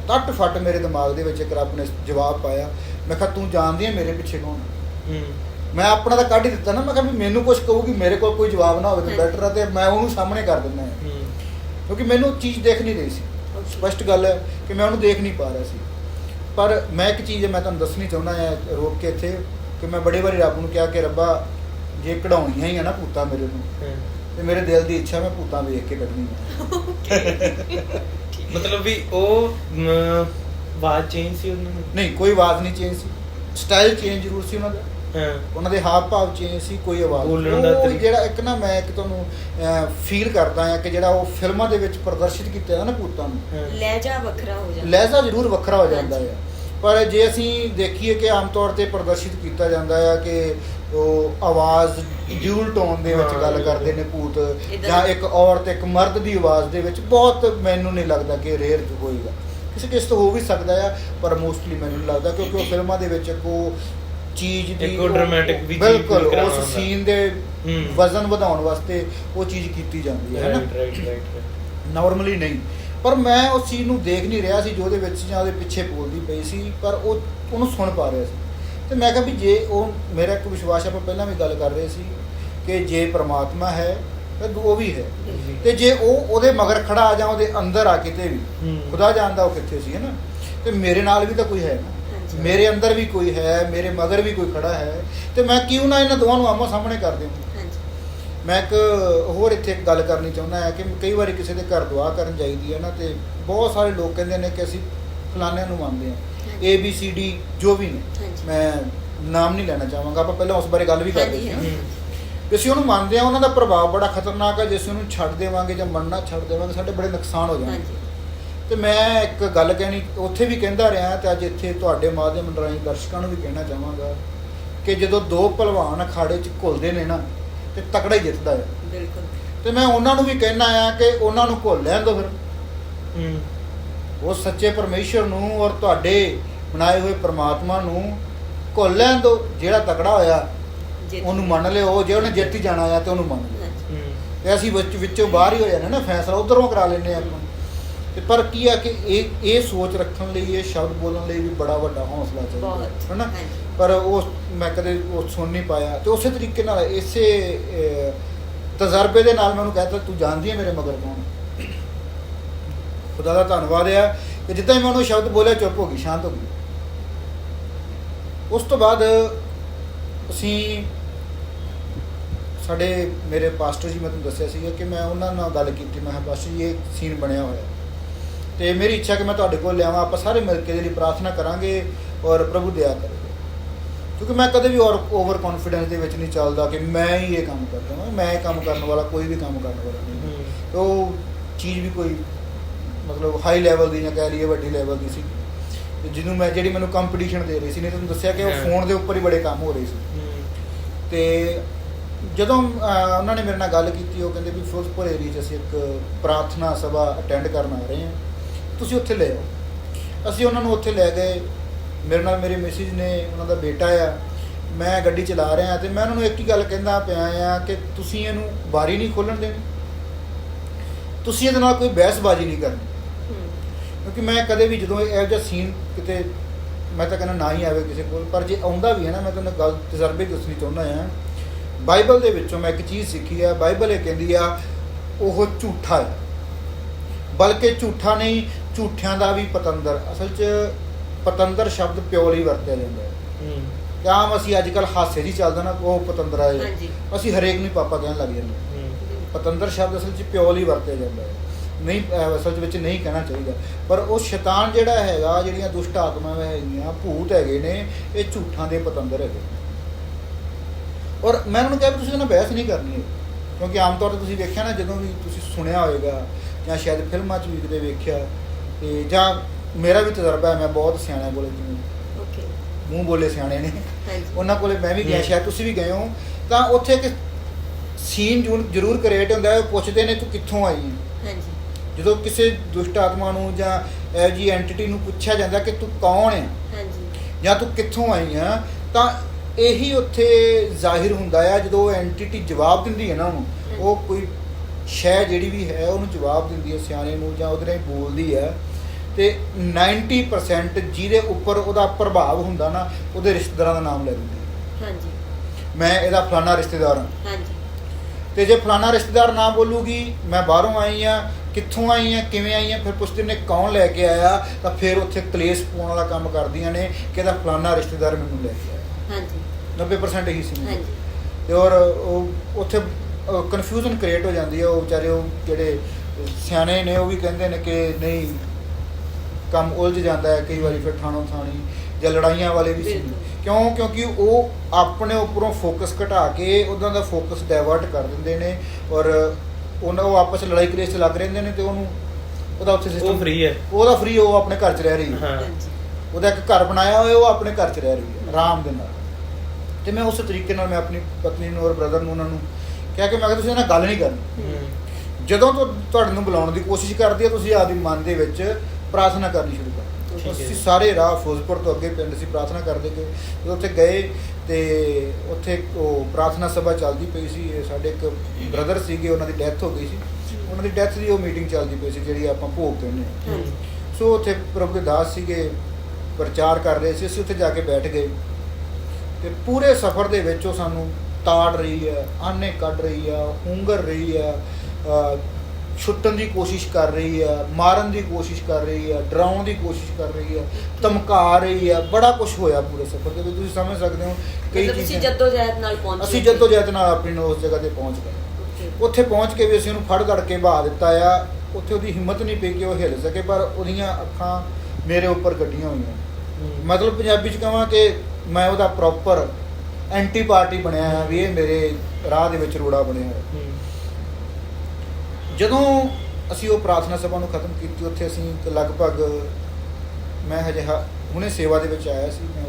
ਟੱਟ ਫੱਟ ਮੇਰੇ ਦਿਮਾਗ ਦੇ ਵਿੱਚ ਇੱਕ ਰੱਬ ਨੇ ਜਵਾਬ ਪਾਇਆ। ਮੈਂ ਕਿਹਾ ਤੂੰ ਜਾਣਦੀ ਹੈ ਮੇਰੇ ਪਿੱਛੇ ਕੌਣ ਹੈ? ਮੈਂ ਆਪਣਾ ਤਾਂ ਕੱਢ ਹੀ ਦਿੱਤਾ ਨਾ ਮੈਂ ਕਿਹਾ ਵੀ ਮੈਨੂੰ ਕੁਝ ਕਹੂਗੀ ਮੇਰੇ ਕੋਲ ਕੋਈ ਜਵਾਬ ਨਾ ਹੋਵੇ ਤਾਂ। ਬੈਟਰ ਹੈ ਤੇ ਮੈਂ ਉਹਨੂੰ ਸਾਹਮਣੇ ਕਰ ਦਿੰਦਾ ਹਾਂ। ਕਿਉਂਕਿ ਮੈਨੂੰ ਉਹ ਚੀਜ਼ ਦੇਖ ਨਹੀਂ ਰਹੀ ਸੀ। ਸਪਸ਼ਟ ਗੱਲ ਹੈ ਕਿ ਮੈਂ ਉਹਨੂੰ ਦੇਖ ਨਹੀਂ ਪਾ ਰਿਹਾ ਸੀ। ਪਰ ਮੈਂ ਇੱਕ ਚੀਜ਼ ਮੈਂ ਤੁਹਾਨੂੰ ਦੱਸਣੀ ਚਾਹੁੰਦਾ ਹਾਂ ਰੋਕ ਕੇ ਇੱਥੇ ਕਿ ਮੈਂ ਬੜੇ ਵਾਰੀ ਰੱਬ ਨੂੰ ਕਿਹਾ ਕਿ ਰੱਬਾ ਜੇ ਕਢਾਉਣੀਆਂ ਹੀ ਆ ਨਾ ਭੂਤਾਂ ਮੇਰੇ ਨੂੰ ਤੇ ਮੇਰੇ ਦਿਲ ਦੀ ਇੱਛਾ ਮੈਂ ਭੂਤਾਂ ਵੇਖ ਕੇ ਕੱਢਣੀ ਮਤਲਬ ਵੀ ਉਹ ਬਾਤ ਚੇਂਜ ਸੀ ਉਹਨਾਂ ਨੂੰ ਨਹੀਂ ਕੋਈ ਆਵਾਜ਼ ਨਹੀਂ ਚੇਂਜ ਸੀ। ਸਟਾਈਲ ਚੇਂਜ ਜ਼ਰੂਰ ਸੀ ਉਹਨਾਂ ਦਾ। ਹਾਂ। ਉਹਨਾਂ ਦੇ ਹਾਵ ਭਾਵ ਚੇਂਜ ਸੀ ਕੋਈ ਆਵਾਜ਼ ਬੋਲਣ ਦਾ ਤਰੀਕਾ। ਜਿਹੜਾ ਇੱਕ ਨਾ ਮੈਂ ਇੱਕ ਤੁਹਾਨੂੰ ਫੀਲ ਕਰਦਾ ਹਾਂ ਕਿ ਜਿਹੜਾ ਉਹ ਫਿਲਮਾਂ ਦੇ ਵਿੱਚ ਪ੍ਰਦਰਸ਼ਿਤ ਕੀਤਾ ਹੈ ਨਾ ਭੂਤਾਂ ਨੂੰ। ਲਹਿਜਾ ਵੱਖਰਾ ਹੋ ਜਾਂਦਾ। ਲਹਿਜ਼ਾ ਜ਼ਰੂਰ ਵੱਖਰਾ ਹੋ ਜਾਂਦਾ। ਹੈ ਪਰ ਜੇ ਅਸੀਂ ਦੇਖੀਏ ਕਿ ਆਮ ਤੌਰ ਤੇ ਪ੍ਰਦਰਸ਼ਿਤ ਕੀਤਾ ਜਾਂਦਾ ਹੈ ਕਿ ਉਹ ਆਵਾਜ਼ ਡਿਊਲ ਟੋਨ ਦੇ ਵਿੱਚ ਗੱਲ। ਕਰਦੇ ਨੇ ਭੂਤ ਜਾਂ ਇੱਕ ਔਰਤ ਇੱਕ ਮਰਦ ਦੀ ਆਵਾਜ਼ ਦੇ ਵਿੱਚ ਬਹੁਤ ਮੈਨੂੰ ਨਹੀਂ ਲੱਗਦਾ ਕਿ ਰੇਅਰ ਹੋਏਗਾ ਕਿਸੇ ਕਿਸ ਤੋਂ ਹੋ ਵੀ ਸਕਦਾ ਆ ਪਰ ਮੋਸਟਲੀ ਮੈਨੂੰ ਨਹੀਂ ਲੱਗਦਾ ਕਿਉਂਕਿ ਉਹ ਫਿਲਮਾਂ ਦੇ ਵਿੱਚ ਇੱਕ ਉਹ ਚੀਜ਼ ਦੀ ਇੱਕ dramatic ਵੀ ਚੀਜ਼ ਬਿਲਕੁਲ ਉਸ। ਸੀਨ ਦੇ। ਵਜ਼ਨ ਵਧਾਉਣ ਵਾਸਤੇ ਉਹ ਚੀਜ਼ ਕੀਤੀ ਜਾਂਦੀ ਹੈ ਹੈ ਨਾ ਰਾਈਟ ਨਾਰਮਲੀ ਨਹੀਂ ਪਰ ਮੈਂ ਉਸ ਚੀਜ਼ ਨੂੰ ਦੇਖ ਨਹੀਂ ਰਿਹਾ ਸੀ ਜੋ ਉਹਦੇ ਵਿੱਚ ਜਾਂ ਉਹਦੇ ਪਿੱਛੇ ਬੋਲਦੀ ਪਈ ਸੀ ਪਰ ਉਹ ਉਹਨੂੰ ਸੁਣ ਪਾ ਰਿਹਾ ਸੀ ਤੇ ਮੈਂ ਕਿਹਾ ਵੀ ਜੇ ਉਹ ਮੇਰਾ ਇੱਕ ਵਿਸ਼ਵਾਸ ਆਪਾਂ ਪਹਿਲਾਂ ਵੀ ਗੱਲ ਕਰ ਰਹੇ ਸੀ ਕਿ ਜੇ ਪ੍ਰਮਾਤਮਾ ਹੈ ਤਾਂ ਉਹ ਵੀ ਹੈ। ਤੇ ਜੇ ਉਹ ਉਹਦੇ ਮਗਰ ਖੜਾ ਆ ਜਾਂ ਉਹਦੇ ਅੰਦਰ ਆ ਕਿਤੇ ਵੀ। ਖੁਦਾ ਜਾਣਦਾ ਉਹ ਕਿੱਥੇ ਸੀ ਹੈ ਨਾ? ਤੇ ਮੇਰੇ ਨਾਲ ਵੀ ਤਾਂ ਕੋਈ ਹੈ ਨਾ। ਮੇਰੇ ਅੰਦਰ ਵੀ ਕੋਈ ਹੈ ਮੇਰੇ ਮਗਰ ਵੀ ਕੋਈ ਖੜਾ ਹੈ। ਤੇ ਮੈਂ ਕਿਉਂ ਨਾ ਇਹਨਾਂ ਦੋਵਾਂ ਨੂੰ ਆਮੋ ਸਾਹਮਣੇ ਕਰ ਦਿਆਂ ਮੈਂ ਇੱਕ ਹੋਰ ਇੱਥੇ ਇੱਕ ਗੱਲ ਕਰਨੀ ਚਾਹੁੰਦਾ ਹਾਂ ਕਿ ਕਈ ਵਾਰੀ ਕਿਸੇ ਦੇ ਘਰ ਦੁਆ ਕਰਨ ਜਾਈਦੀ ਹੈ ਨਾ ਤੇ ਬਹੁਤ ਸਾਰੇ ਲੋਕ ਕਹਿੰਦੇ ਨੇ ਕਿ ਅਸੀਂ ਫਲਾਣਿਆਂ ਨੂੰ ਮੰਨਦੇ ਹਾਂ। ਏ ਬੀ ਸੀ ਡੀ ਜੋ ਵੀ ਨੇ ਹਾਂਜੀ। ਮੈਂ ਨਾਮ ਨਹੀਂ ਲੈਣਾ ਚਾਹਾਂਗਾ ਆਪਾਂ ਪਹਿਲਾਂ ਉਸ ਬਾਰੇ ਗੱਲ ਵੀ ਕਰਦੇ ਹਾਂਜੀ ਸੀ। ਹਾਂਜੀ। ਅਸੀਂ ਉਹਨੂੰ ਮੰਨਦੇ ਹਾਂ ਉਹਨਾਂ ਦਾ ਪ੍ਰਭਾਵ ਬੜਾ ਖਤਰਨਾਕ ਹੈ ਜੇ ਅਸੀਂ ਉਹਨੂੰ ਛੱਡ ਦੇਵਾਂਗੇ ਜਾਂ ਮੰਨਣਾ ਛੱਡ ਦੇਵਾਂਗੇ ਸਾਡੇ ਬੜੇ ਨੁਕਸਾਨ ਹੋ ਜਾਣਗੇ। ਹਾਂਜੀ। ਤੇ ਮੈਂ ਇੱਕ ਗੱਲ ਕਹਿਣੀ ਉੱਥੇ ਵੀ ਕਹਿੰਦਾ ਰਿਹਾ ਤੇ ਅੱਜ ਇੱਥੇ ਤੁਹਾਡੇ ਮਾਧਿਅਮ ਰਾਹੀਂ ਦਰਸ਼ਕਾਂ ਨੂੰ ਵੀ ਕਹਿਣਾ ਚਾਹਾਂਗਾ ਕਿ ਜਦੋਂ ਦੋ ਪਹਿਲਵਾਨ ਅਖਾੜੇ 'ਚ ਘੁਲਦੇ ਨੇ ਨਾ ਤੇ ਤਕੜਾ ਹੀ ਜਿੱਤਦਾ ਹੈ। ਬਿਲਕੁਲ। ਤੇ ਮੈਂ ਉਹਨਾਂ ਨੂੰ ਵੀ ਕਹਿਣਾ ਆ ਕਿ ਉਹਨਾਂ ਨੂੰ ਘੁੱਲ ਲੈਣ ਦਿਓ ਫਿਰ। ਹੂੰ। ਉਹ ਸੱਚੇ ਪਰਮੇਸ਼ਰ ਨੂੰ ਔਰ ਤੁਹਾਡੇ ਬਣਾਏ ਹੋਏ ਪ੍ਰਮਾਤਮਾ ਨੂੰ ਘੁੱਲ ਲੈਣ ਦਿਓ ਜਿਹੜਾ ਤਕੜਾ ਹੋਇਆ ਉਹਨੂੰ ਮੰਨ ਲਿਓ ਜੇ ਉਹਨੇ ਜਿੱਤ ਹੀ ਜਾਣਾ ਆ ਤੇ ਉਹਨੂੰ ਮੰਨ ਲਿਓ। ਤੇ ਅਸੀਂ ਵਿੱਚ ਵਿੱਚੋਂ ਬਾਹਰ ਹੀ ਹੋ ਜਾਂਦੇ ਨਾ ਫੈਸਲਾ ਉਧਰੋਂ ਕਰਾ ਲੈਂਦੇ ਆਪਾਂ। ਤੇ ਪਰ ਕੀ ਆ ਕਿ ਇਹ ਇਹ ਸੋਚ ਰੱਖਣ ਲਈ ਇਹ ਸ਼ਬਦ ਬੋਲਣ ਲਈ ਵੀ ਬੜਾ ਵੱਡਾ ਹੌਸਲਾ ਚਾਹੀਦਾ ਹੈ ਨਾ ਪਰ ਉਹ ਮੈਂ ਕਦੇ ਉਹ ਸੁਣ ਨਹੀਂ ਪਾਇਆ। ਤੇ ਉਸੇ ਤਰੀਕੇ ਨਾਲ ਇਸੇ ਤਜਰਬੇ ਦੇ ਨਾਲ ਮੈਨੂੰ ਕਹਿੰਦਾ ਤੂੰ ਜਾਣਦੀ ਹੈ ਮੇਰੇ ਮਗਰ ਕੌਣ ਹੈ?" ਖੁਦਾ ਦਾ ਧੰਨਵਾਦ ਹੈ ਕਿ ਜਿੱਦਾਂ ਹੀ ਮੈਂ ਉਹਨੂੰ ਸ਼ਬਦ ਬੋਲਿਆ ਚੁੱਪ ਹੋ ਗਈ ਸ਼ਾਂਤ ਹੋ ਗਈ। ਉਸ ਤੋਂ ਬਾਅਦ ਅਸੀਂ ਸਾਡੇ ਮੇਰੇ ਪਾਸਟਰ ਜੀ ਮੈਂ ਤੁਹਾਨੂੰ ਦੱਸਿਆ ਸੀਗਾ ਕਿ ਮੈਂ ਉਹਨਾਂ ਨਾਲ ਗੱਲ ਕੀਤੀ ਮੈਂ ਕਿਹਾ ਪਾਸਟਰ ਜੀ ਇਹ ਸੀਨ ਬਣਿਆ ਹੋਇਆ ਤੇ ਮੇਰੀ ਇੱਛਾ ਕਿ ਮੈਂ ਤੁਹਾਡੇ ਕੋਲ ਲਿਆਵਾਂ ਆਪਾਂ ਸਾਰੇ ਮਿਲ ਕੇ ਲਈ ਪ੍ਰਾਰਥਨਾ ਕਰਾਂਗੇ ਔਰ ਪ੍ਰਭੂ ਦਇਆ ਕਰੇਗਾ। ਕਿਉਂਕਿ ਮੈਂ ਕਦੇ ਵੀ ਔਰ ਓਵਰ ਕੌਨਫੀਡੈਂਸ ਦੇ ਵਿੱਚ ਨਹੀਂ ਚੱਲਦਾ ਕਿ ਮੈਂ ਹੀ ਇਹ ਕੰਮ ਕਰਦਾ ਹਾਂ ਮੈਂ ਇਹ ਕੰਮ ਕਰਨ ਵਾਲਾ ਕੋਈ ਵੀ ਕੰਮ ਕਰਨ ਵਾਲਾ ਨਹੀਂ। ਉਹ ਚੀਜ਼ ਵੀ ਕੋਈ ਮਤਲਬ ਹਾਈ ਲੈਵਲ ਦੀ ਜਾਂ ਕਹਿ ਲਈਏ ਵੱਡੀ ਲੈਵਲ ਦੀ ਸੀ। ਜਿਹਨੂੰ ਮੈਂ ਜਿਹੜੀ ਮੈਨੂੰ ਕੰਪੀਟੀਸ਼ਨ ਦੇ ਰਹੀ ਸੀ ਨੇ ਤੁਹਾਨੂੰ ਦੱਸਿਆ ਕਿ ਉਹ। ਫੋਨ ਦੇ ਉੱਪਰ ਹੀ ਬੜੇ ਕੰਮ ਹੋ ਰਹੇ ਸੀ। ਤੇ ਜਦੋਂ ਉਹਨਾਂ ਨੇ ਮੇਰੇ ਨਾਲ ਗੱਲ ਕੀਤੀ ਉਹ ਕਹਿੰਦੇ ਵੀ ਫਿਰੋਜ਼ਪੁਰ ਏਰੀਆ 'ਚ ਅਸੀਂ ਇੱਕ ਪ੍ਰਾਰਥਨਾ ਸਭਾ ਅਟੈਂਡ ਕਰਨ ਆ ਰਹੇ ਹਾਂ। ਤੁਸੀਂ ਉੱਥੇ ਲੈ ਆਓ। ਅਸੀਂ ਉਹਨਾਂ ਨੂੰ ਉੱਥੇ ਲੈ ਗਏ। ਮੇਰੇ ਨਾਲ ਮੇਰੇ ਮਿਸਿਸ ਨੇ ਉਹਨਾਂ ਦਾ ਬੇਟਾ ਆ ਮੈਂ ਗੱਡੀ ਚਲਾ ਰਿਹਾ ਤੇ ਮੈਂ ਉਹਨਾਂ ਨੂੰ ਇੱਕ ਹੀ ਗੱਲ ਕਹਿੰਦਾ ਪਿਆ ਆ ਕਿ ਤੁਸੀਂ ਇਹਨੂੰ ਬਾਰੀ ਨਹੀਂ ਖੋਲਣ ਦੇਣੀ। ਤੁਸੀਂ ਇਹਦੇ ਨਾਲ ਕੋਈ ਬਹਿਸਬਾਜ਼ੀ ਨਹੀਂ ਕਰਨੀ। ਕਿਉਂਕਿ ਮੈਂ ਕਦੇ ਵੀ ਜਦੋਂ ਇਹੋ ਜਿਹਾ ਸੀਨ ਕਿਤੇ ਮੈਂ ਤਾਂ ਕਹਿੰਦਾ ਨਾ ਹੀ ਆਵੇ ਕਿਸੇ ਕੋਲ ਪਰ ਜੇ ਆਉਂਦਾ ਵੀ ਹੈ ਨਾ ਮੈਂ ਤੁਹਾਨੂੰ ਗੱਲ ਤਜਰਬੇ ਦੱਸਣੀ ਚਾਹੁੰਦਾ ਆ ਬਾਈਬਲ ਦੇ ਵਿੱਚੋਂ ਮੈਂ ਇੱਕ ਚੀਜ਼ ਸਿੱਖੀ ਆ ਬਾਈਬਲ ਇਹ ਕਹਿੰਦੀ ਆ ਉਹ ਝੂਠਾ ਹੈ। ਬਲਕਿ ਝੂਠਾ ਨਹੀਂ ਝੂਠਿਆਂ ਦਾ ਵੀ ਪਤੰਦਰ। ਅਸਲ 'ਚ ਪਤੰਦਰ ਸ਼ਬਦ ਪਿਓ ਲਈ ਵਰਤਿਆ ਜਾਂਦਾ ਹੈ। ਹੂੰ। ਆਮ ਅਸੀਂ ਅੱਜ ਕੱਲ ਹਾਸੇ ਜੀ ਚੱਲਦਾ ਨਾ ਉਹ ਪਤੰਦਰਾ ਹੈ ਅਸੀਂ ਹਰੇਕ ਨੂੰ ਪਾਪਾ ਕਹਿਣ ਲੱਗ ਜਾਂਦੇ ਹੂੰ। ਪਤੰਦਰ ਸ਼ਬਦ ਅਸਲ 'ਚ ਪਿਓਰ ਹੀ ਵਰਤਿਆ ਜਾਂਦਾ ਹੈ। ਨਹੀਂ ਅਸਲ ਵਿੱਚ ਨਹੀਂ ਕਹਿਣਾ ਚਾਹੀਦਾ। ਪਰ ਉਹ ਸ਼ੈਤਾਨ ਜਿਹੜਾ ਹੈਗਾ ਜਿਹੜੀਆਂ ਦੁਸ਼ਟ ਆਤਮਾਵਾਂ ਹੈਗੀਆਂ ਭੂਤ ਹੈਗੇ ਨੇ ਇਹ ਝੂਠਾਂ ਦੇ ਪਤੰਦਰ ਹੈਗੇ। ਔਰ ਮੈਂ ਉਹਨਾਂ ਨੂੰ ਕਿਹਾ ਵੀ ਤੁਸੀਂ ਇਹਨਾਂ ਬਹਿਸ ਨਹੀਂ ਕਰਨੀ ਹੈ ਕਿਉਂਕਿ ਆਮ ਤੌਰ ਤੇ ਤੁਸੀਂ ਵੇਖਿਆ ਨਾ ਜਦੋਂ ਵੀ ਤੁਸੀਂ ਸੁਣਿਆ ਹੋਵੇਗਾ ਜਾਂ ਸ਼ਾਇਦ ਫਿਲਮਾਂ 'ਚ ਵੀ ਕਿਤੇ ਵੇਖਿਆ ਤੇ ਜਾਂ ਮੇਰਾ ਵੀ ਤਜਰਬਾ ਹੈ ਮੈਂ ਬਹੁਤ ਸਿਆਣਿਆਂ ਕੋਲੇ ਜਿਵੇਂ। ਓਕੇ ਮੂੰਹ ਬੋਲੇ ਸਿਆਣੇ ਨੇ। ਉਹਨਾਂ ਕੋਲੇ ਮੈਂ ਵੀ ਗਿਆ। ਸ਼ਾਇਦ ਤੁਸੀਂ ਵੀ ਗਏ ਹੋ। ਤਾਂ ਉੱਥੇ ਇੱਕ ਸੀਨ ਜ਼ਰੂਰ ਕ੍ਰੀਏਟ ਹੁੰਦਾ ਹੈ ਉਹ ਪੁੱਛਦੇ ਨੇ ਤੂੰ ਕਿੱਥੋਂ ਆਈ ਹੈ? ਹਾਂਜੀ। ਜਦੋਂ ਕਿਸੇ ਦੁਸ਼ਟ ਆਤਮਾ ਨੂੰ ਜਾਂ ਇਹੋ ਜੀ ਐਂਟੀਟੀ ਨੂੰ ਪੁੱਛਿਆ ਜਾਂਦਾ ਕਿ ਤੂੰ ਕੌਣ ਹੈ? ਹਾਂਜੀ। ਜਾਂ ਤੂੰ ਕਿੱਥੋਂ ਆਈ ਆ? ਤਾਂ ਇਹੀ ਉੱਥੇ ਜ਼ਾਹਿਰ ਹੁੰਦਾ ਆ ਜਦੋਂ ਐਂਟੀਟੀ ਜਵਾਬ ਦਿੰਦੀ ਹੈ ਨਾ ਉਹਨੂੰ ਉਹ ਕੋਈ ਸ਼ੈ ਜਿਹੜੀ ਵੀ ਹੈ ਉਹਨੂੰ ਜਵਾਬ ਦਿੰਦੀ ਹੈ ਸਿਆਣੇ ਨੂੰ ਜਾਂ ਉਹਦੇ ਨਾਲ ਬੋਲਦੀ ਹੈ। ਤੇ 90% ਜਿਹਦੇ ਉੱਪਰ ਉਹਦਾ ਪ੍ਰਭਾਵ ਹੁੰਦਾ ਨਾ ਉਹਦੇ ਰਿਸ਼ਤੇਦਾਰਾਂ ਦਾ ਨਾਮ ਲੈ ਦਿੰਦੀ ਹੈ ਹਾਂਜੀ। ਮੈਂ ਇਹਦਾ ਫਲਾਣਾ ਰਿਸ਼ਤੇਦਾਰ ਹਾਂ। ਹਾਂਜੀ। ਤੇ ਜੇ ਫਲਾਣਾ ਰਿਸ਼ਤੇਦਾਰ ਨਾ ਬੋਲੂਗੀ ਮੈਂ ਬਾਹਰੋਂ ਆਈ ਆ ਕਿੱਥੋਂ ਆਈ ਆ ਕਿਵੇਂ ਆਈ ਆ ਫਿਰ ਪੁੱਛਦੇ ਨੇ ਕੌਣ ਲੈ ਕੇ ਆਇਆ ਤਾਂ ਫਿਰ ਉੱਥੇ ਕਲੇਸ਼ ਪਾਉਣ ਵਾਲਾ ਕੰਮ ਕਰਦੀਆਂ ਨੇ ਕਿ ਇਹਦਾ ਫਲਾਣਾ ਰਿਸ਼ਤੇਦਾਰ ਮੈਨੂੰ ਲੈ ਕੇ ਆਇਆ। ਹਾਂਜੀ। 90% ਇਹੀ ਸੀ। ਹਾਂਜੀ। ਤੇ ਔਰ ਉਹ ਉੱਥੇ ਕਨਫਿਊਜ਼ਨ ਕ੍ਰੀਏਟ ਹੋ ਜਾਂਦੀ ਹੈ ਉਹ ਵਿਚਾਰੇ ਉਹ ਜਿਹੜੇ ਸਿਆਣੇ ਨੇ ਉਹ ਵੀ ਕਹਿੰਦੇ ਨੇ ਕਿ ਨਹੀਂ ਕੰਮ ਉਲਝ ਜਾਂਦਾ ਹੈ ਕਈ ਵਾਰੀ ਫਿਰ ਠਾਣੋ ਥਾਣੀ ਜਾਂ ਲੜਾਈਆਂ ਵਾਲੇ ਵੀ ਸੀ। ਕਿਉਂ? ਕਿਉਂਕਿ ਉਹ ਆਪਣੇ ਉੱਪਰੋਂ ਫੋਕਸ ਘਟਾ ਕੇ ਉਹਨਾਂ ਦਾ ਫੋਕਸ ਡਾਇਵਰਟ ਕਰ ਦਿੰਦੇ ਨੇ ਔਰ ਉਹਨਾਂ ਉਹ ਆਪਸ 'ਚ ਲੜਾਈ ਕਲੇਸ਼ 'ਚ ਲੱਗ ਰਹਿੰਦੇ ਨੇ ਤੇ ਉਹਨੂੰ ਉਹਦਾ ਉੱਥੇ ਉਹ ਸਿਸਟਮ ਫ੍ਰੀ ਹੈ ਉਹਦਾ ਫ੍ਰੀ ਉਹ ਆਪਣੇ ਘਰ 'ਚ ਰਹਿ ਰਹੀ ਹੈ। ਹਾਂ। ਉਹਦਾ ਇੱਕ ਘਰ ਬਣਾਇਆ ਹੋਇਆ ਉਹ ਆਪਣੇ ਘਰ 'ਚ ਰਹਿ ਰਹੀ ਹੈ ਆਰਾਮ ਦੇ ਨਾਲ। ਤੇ ਮੈਂ ਉਸ ਤਰੀਕੇ ਨਾਲ ਮੈਂ ਆਪਣੀ ਪਤਨੀ ਨੂੰ ਔਰ ਬ੍ਰਦਰ ਨੂੰ ਉਹਨਾਂ ਨੂੰ ਕਿਹਾ ਕਿ ਮੈਂ ਕਿਹਾ ਤੁਸੀਂ ਇਹਨਾਂ ਨਾਲ ਗੱਲ ਨਹੀਂ ਕਰਨੀ। ਜਦੋਂ ਤੋਂ ਤੁਹਾਡੇ ਨੂੰ ਬੁਲਾਉਣ ਦੀ ਕੋਸ਼ਿਸ਼ ਕਰਦੀ ਹੈ ਤੁਸੀਂ ਆਪਦੀ ਮਨ ਦੇ ਵਿੱਚ ਪ੍ਰਾਰਥਨਾ ਕਰਨੀ ਸ਼ੁਰੂ ਕਰ। ਅਸੀਂ। ਸਾਰੇ ਰਾਹ ਫਿਰੋਜ਼ਪੁਰ ਤੋਂ ਅੱਗੇ ਪਿੰਡ ਸੀ ਪ੍ਰਾਰਥਨਾ ਕਰਦੇ ਗਏ ਜਦੋਂ ਉੱਥੇ ਗਏ ਤੇ ਉੱਥੇ ਉਹ ਪ੍ਰਾਰਥਨਾ ਸਭਾ ਚੱਲਦੀ ਪਈ ਸੀ। ਸਾਡੇ ਇੱਕ ਬ੍ਰਦਰ ਸੀਗੇ ਉਹਨਾਂ ਦੀ ਡੈਥ ਹੋ ਗਈ ਸੀ। ਉਹਨਾਂ ਦੀ ਡੈਥ ਦੀ ਉਹ ਮੀਟਿੰਗ ਚੱਲਦੀ ਪਈ ਸੀ ਜਿਹੜੀ ਆਪਾਂ ਭੋਗ ਕਹਿੰਦੇ ਹਾਂ। ਸੋ ਉੱਥੇ ਪ੍ਰਭੂ ਦੇ ਦਾਸ ਸੀਗੇ ਪ੍ਰਚਾਰ ਕਰ ਰਹੇ ਸੀ। ਅਸੀਂ ਉੱਥੇ ਜਾ ਕੇ ਬੈਠ ਗਏ ਤੇ ਪੂਰੇ ਸਫ਼ਰ ਦੇ ਵਿੱਚ ਉਹ ਸਾਨੂੰ ਤਾੜ ਰਹੀ ਹੈ ਆਨੇ ਕੱਢ ਰਹੀ ਆ ਹੁੰਗਰ ਰਹੀ ਆ ਛੁੱਟਣ ਦੀ ਕੋਸ਼ਿਸ਼ ਕਰ ਰਹੀ ਆ ਮਾਰਨ ਦੀ ਕੋਸ਼ਿਸ਼ ਕਰ ਰਹੀ ਆ ਡਰਾਉਣ ਦੀ ਕੋਸ਼ਿਸ਼ ਕਰ ਰਹੀ ਆ ਧਮਕਾ ਰਹੀ ਆ ਬੜਾ ਕੁਝ ਹੋਇਆ ਪੂਰੇ ਸਫ਼ਰ ਦੇ ਵਿੱਚ ਤੁਸੀਂ ਸਮਝ ਸਕਦੇ ਹੋ ਕਈ ਤੁਸੀਂ ਚੀਜ਼ਾਂ ਜੱਦੋ ਜਹਿਦ ਨਾਲ ਪਹੁੰਚੇ ਅਸੀਂ ਜੱਦੋ ਜਹਿਦ ਨਾਲ ਆਪਣੀ ਉਸ ਜਗ੍ਹਾ ਤੇ ਪਹੁੰਚ ਗਏ. ਉੱਥੇ ਪਹੁੰਚ ਕੇ ਵੀ ਅਸੀਂ ਉਹਨੂੰ ਫੜ ਦੜ ਕੇ ਬਹਾ ਦਿੱਤਾ ਆ ਉੱਥੇ ਉਹਦੀ ਹਿੰਮਤ ਨਹੀਂ ਪਈ ਕਿ ਉਹ ਹਿੱਲ ਸਕੇ ਪਰ ਉਹਦੀਆਂ ਅੱਖਾਂ ਮੇਰੇ ਉੱਪਰ ਗੱਡੀਆਂ ਹੋਈਆਂ। ਮਤਲਬ ਪੰਜਾਬੀ ਚ ਕਹਾਂ ਕਿ ਮੈਂ ਉਹਦਾ ਪ੍ਰੋਪਰ ਐਂਟੀ ਪਾਰਟੀ ਬਣਿਆ ਆ ਵੀ ਇਹ ਮੇਰੇ ਰਾਹ ਦੇ ਵਿੱਚ ਰੋੜਾ ਬਣਿਆ ਹੋਇਆ ਹੂੰ। ਜਦੋਂ ਅਸੀਂ ਉਹ ਪ੍ਰਾਰਥਨਾ ਸਭਾ ਨੂੰ ਖਤਮ ਕੀਤੀ ਉੱਥੇ ਅਸੀਂ ਇੱਕ ਲਗਭਗ ਮੈਂ ਹਜੇ ਹੁਣੇ ਸੇਵਾ ਦੇ ਵਿੱਚ ਆਇਆ ਸੀ ਮੈਂ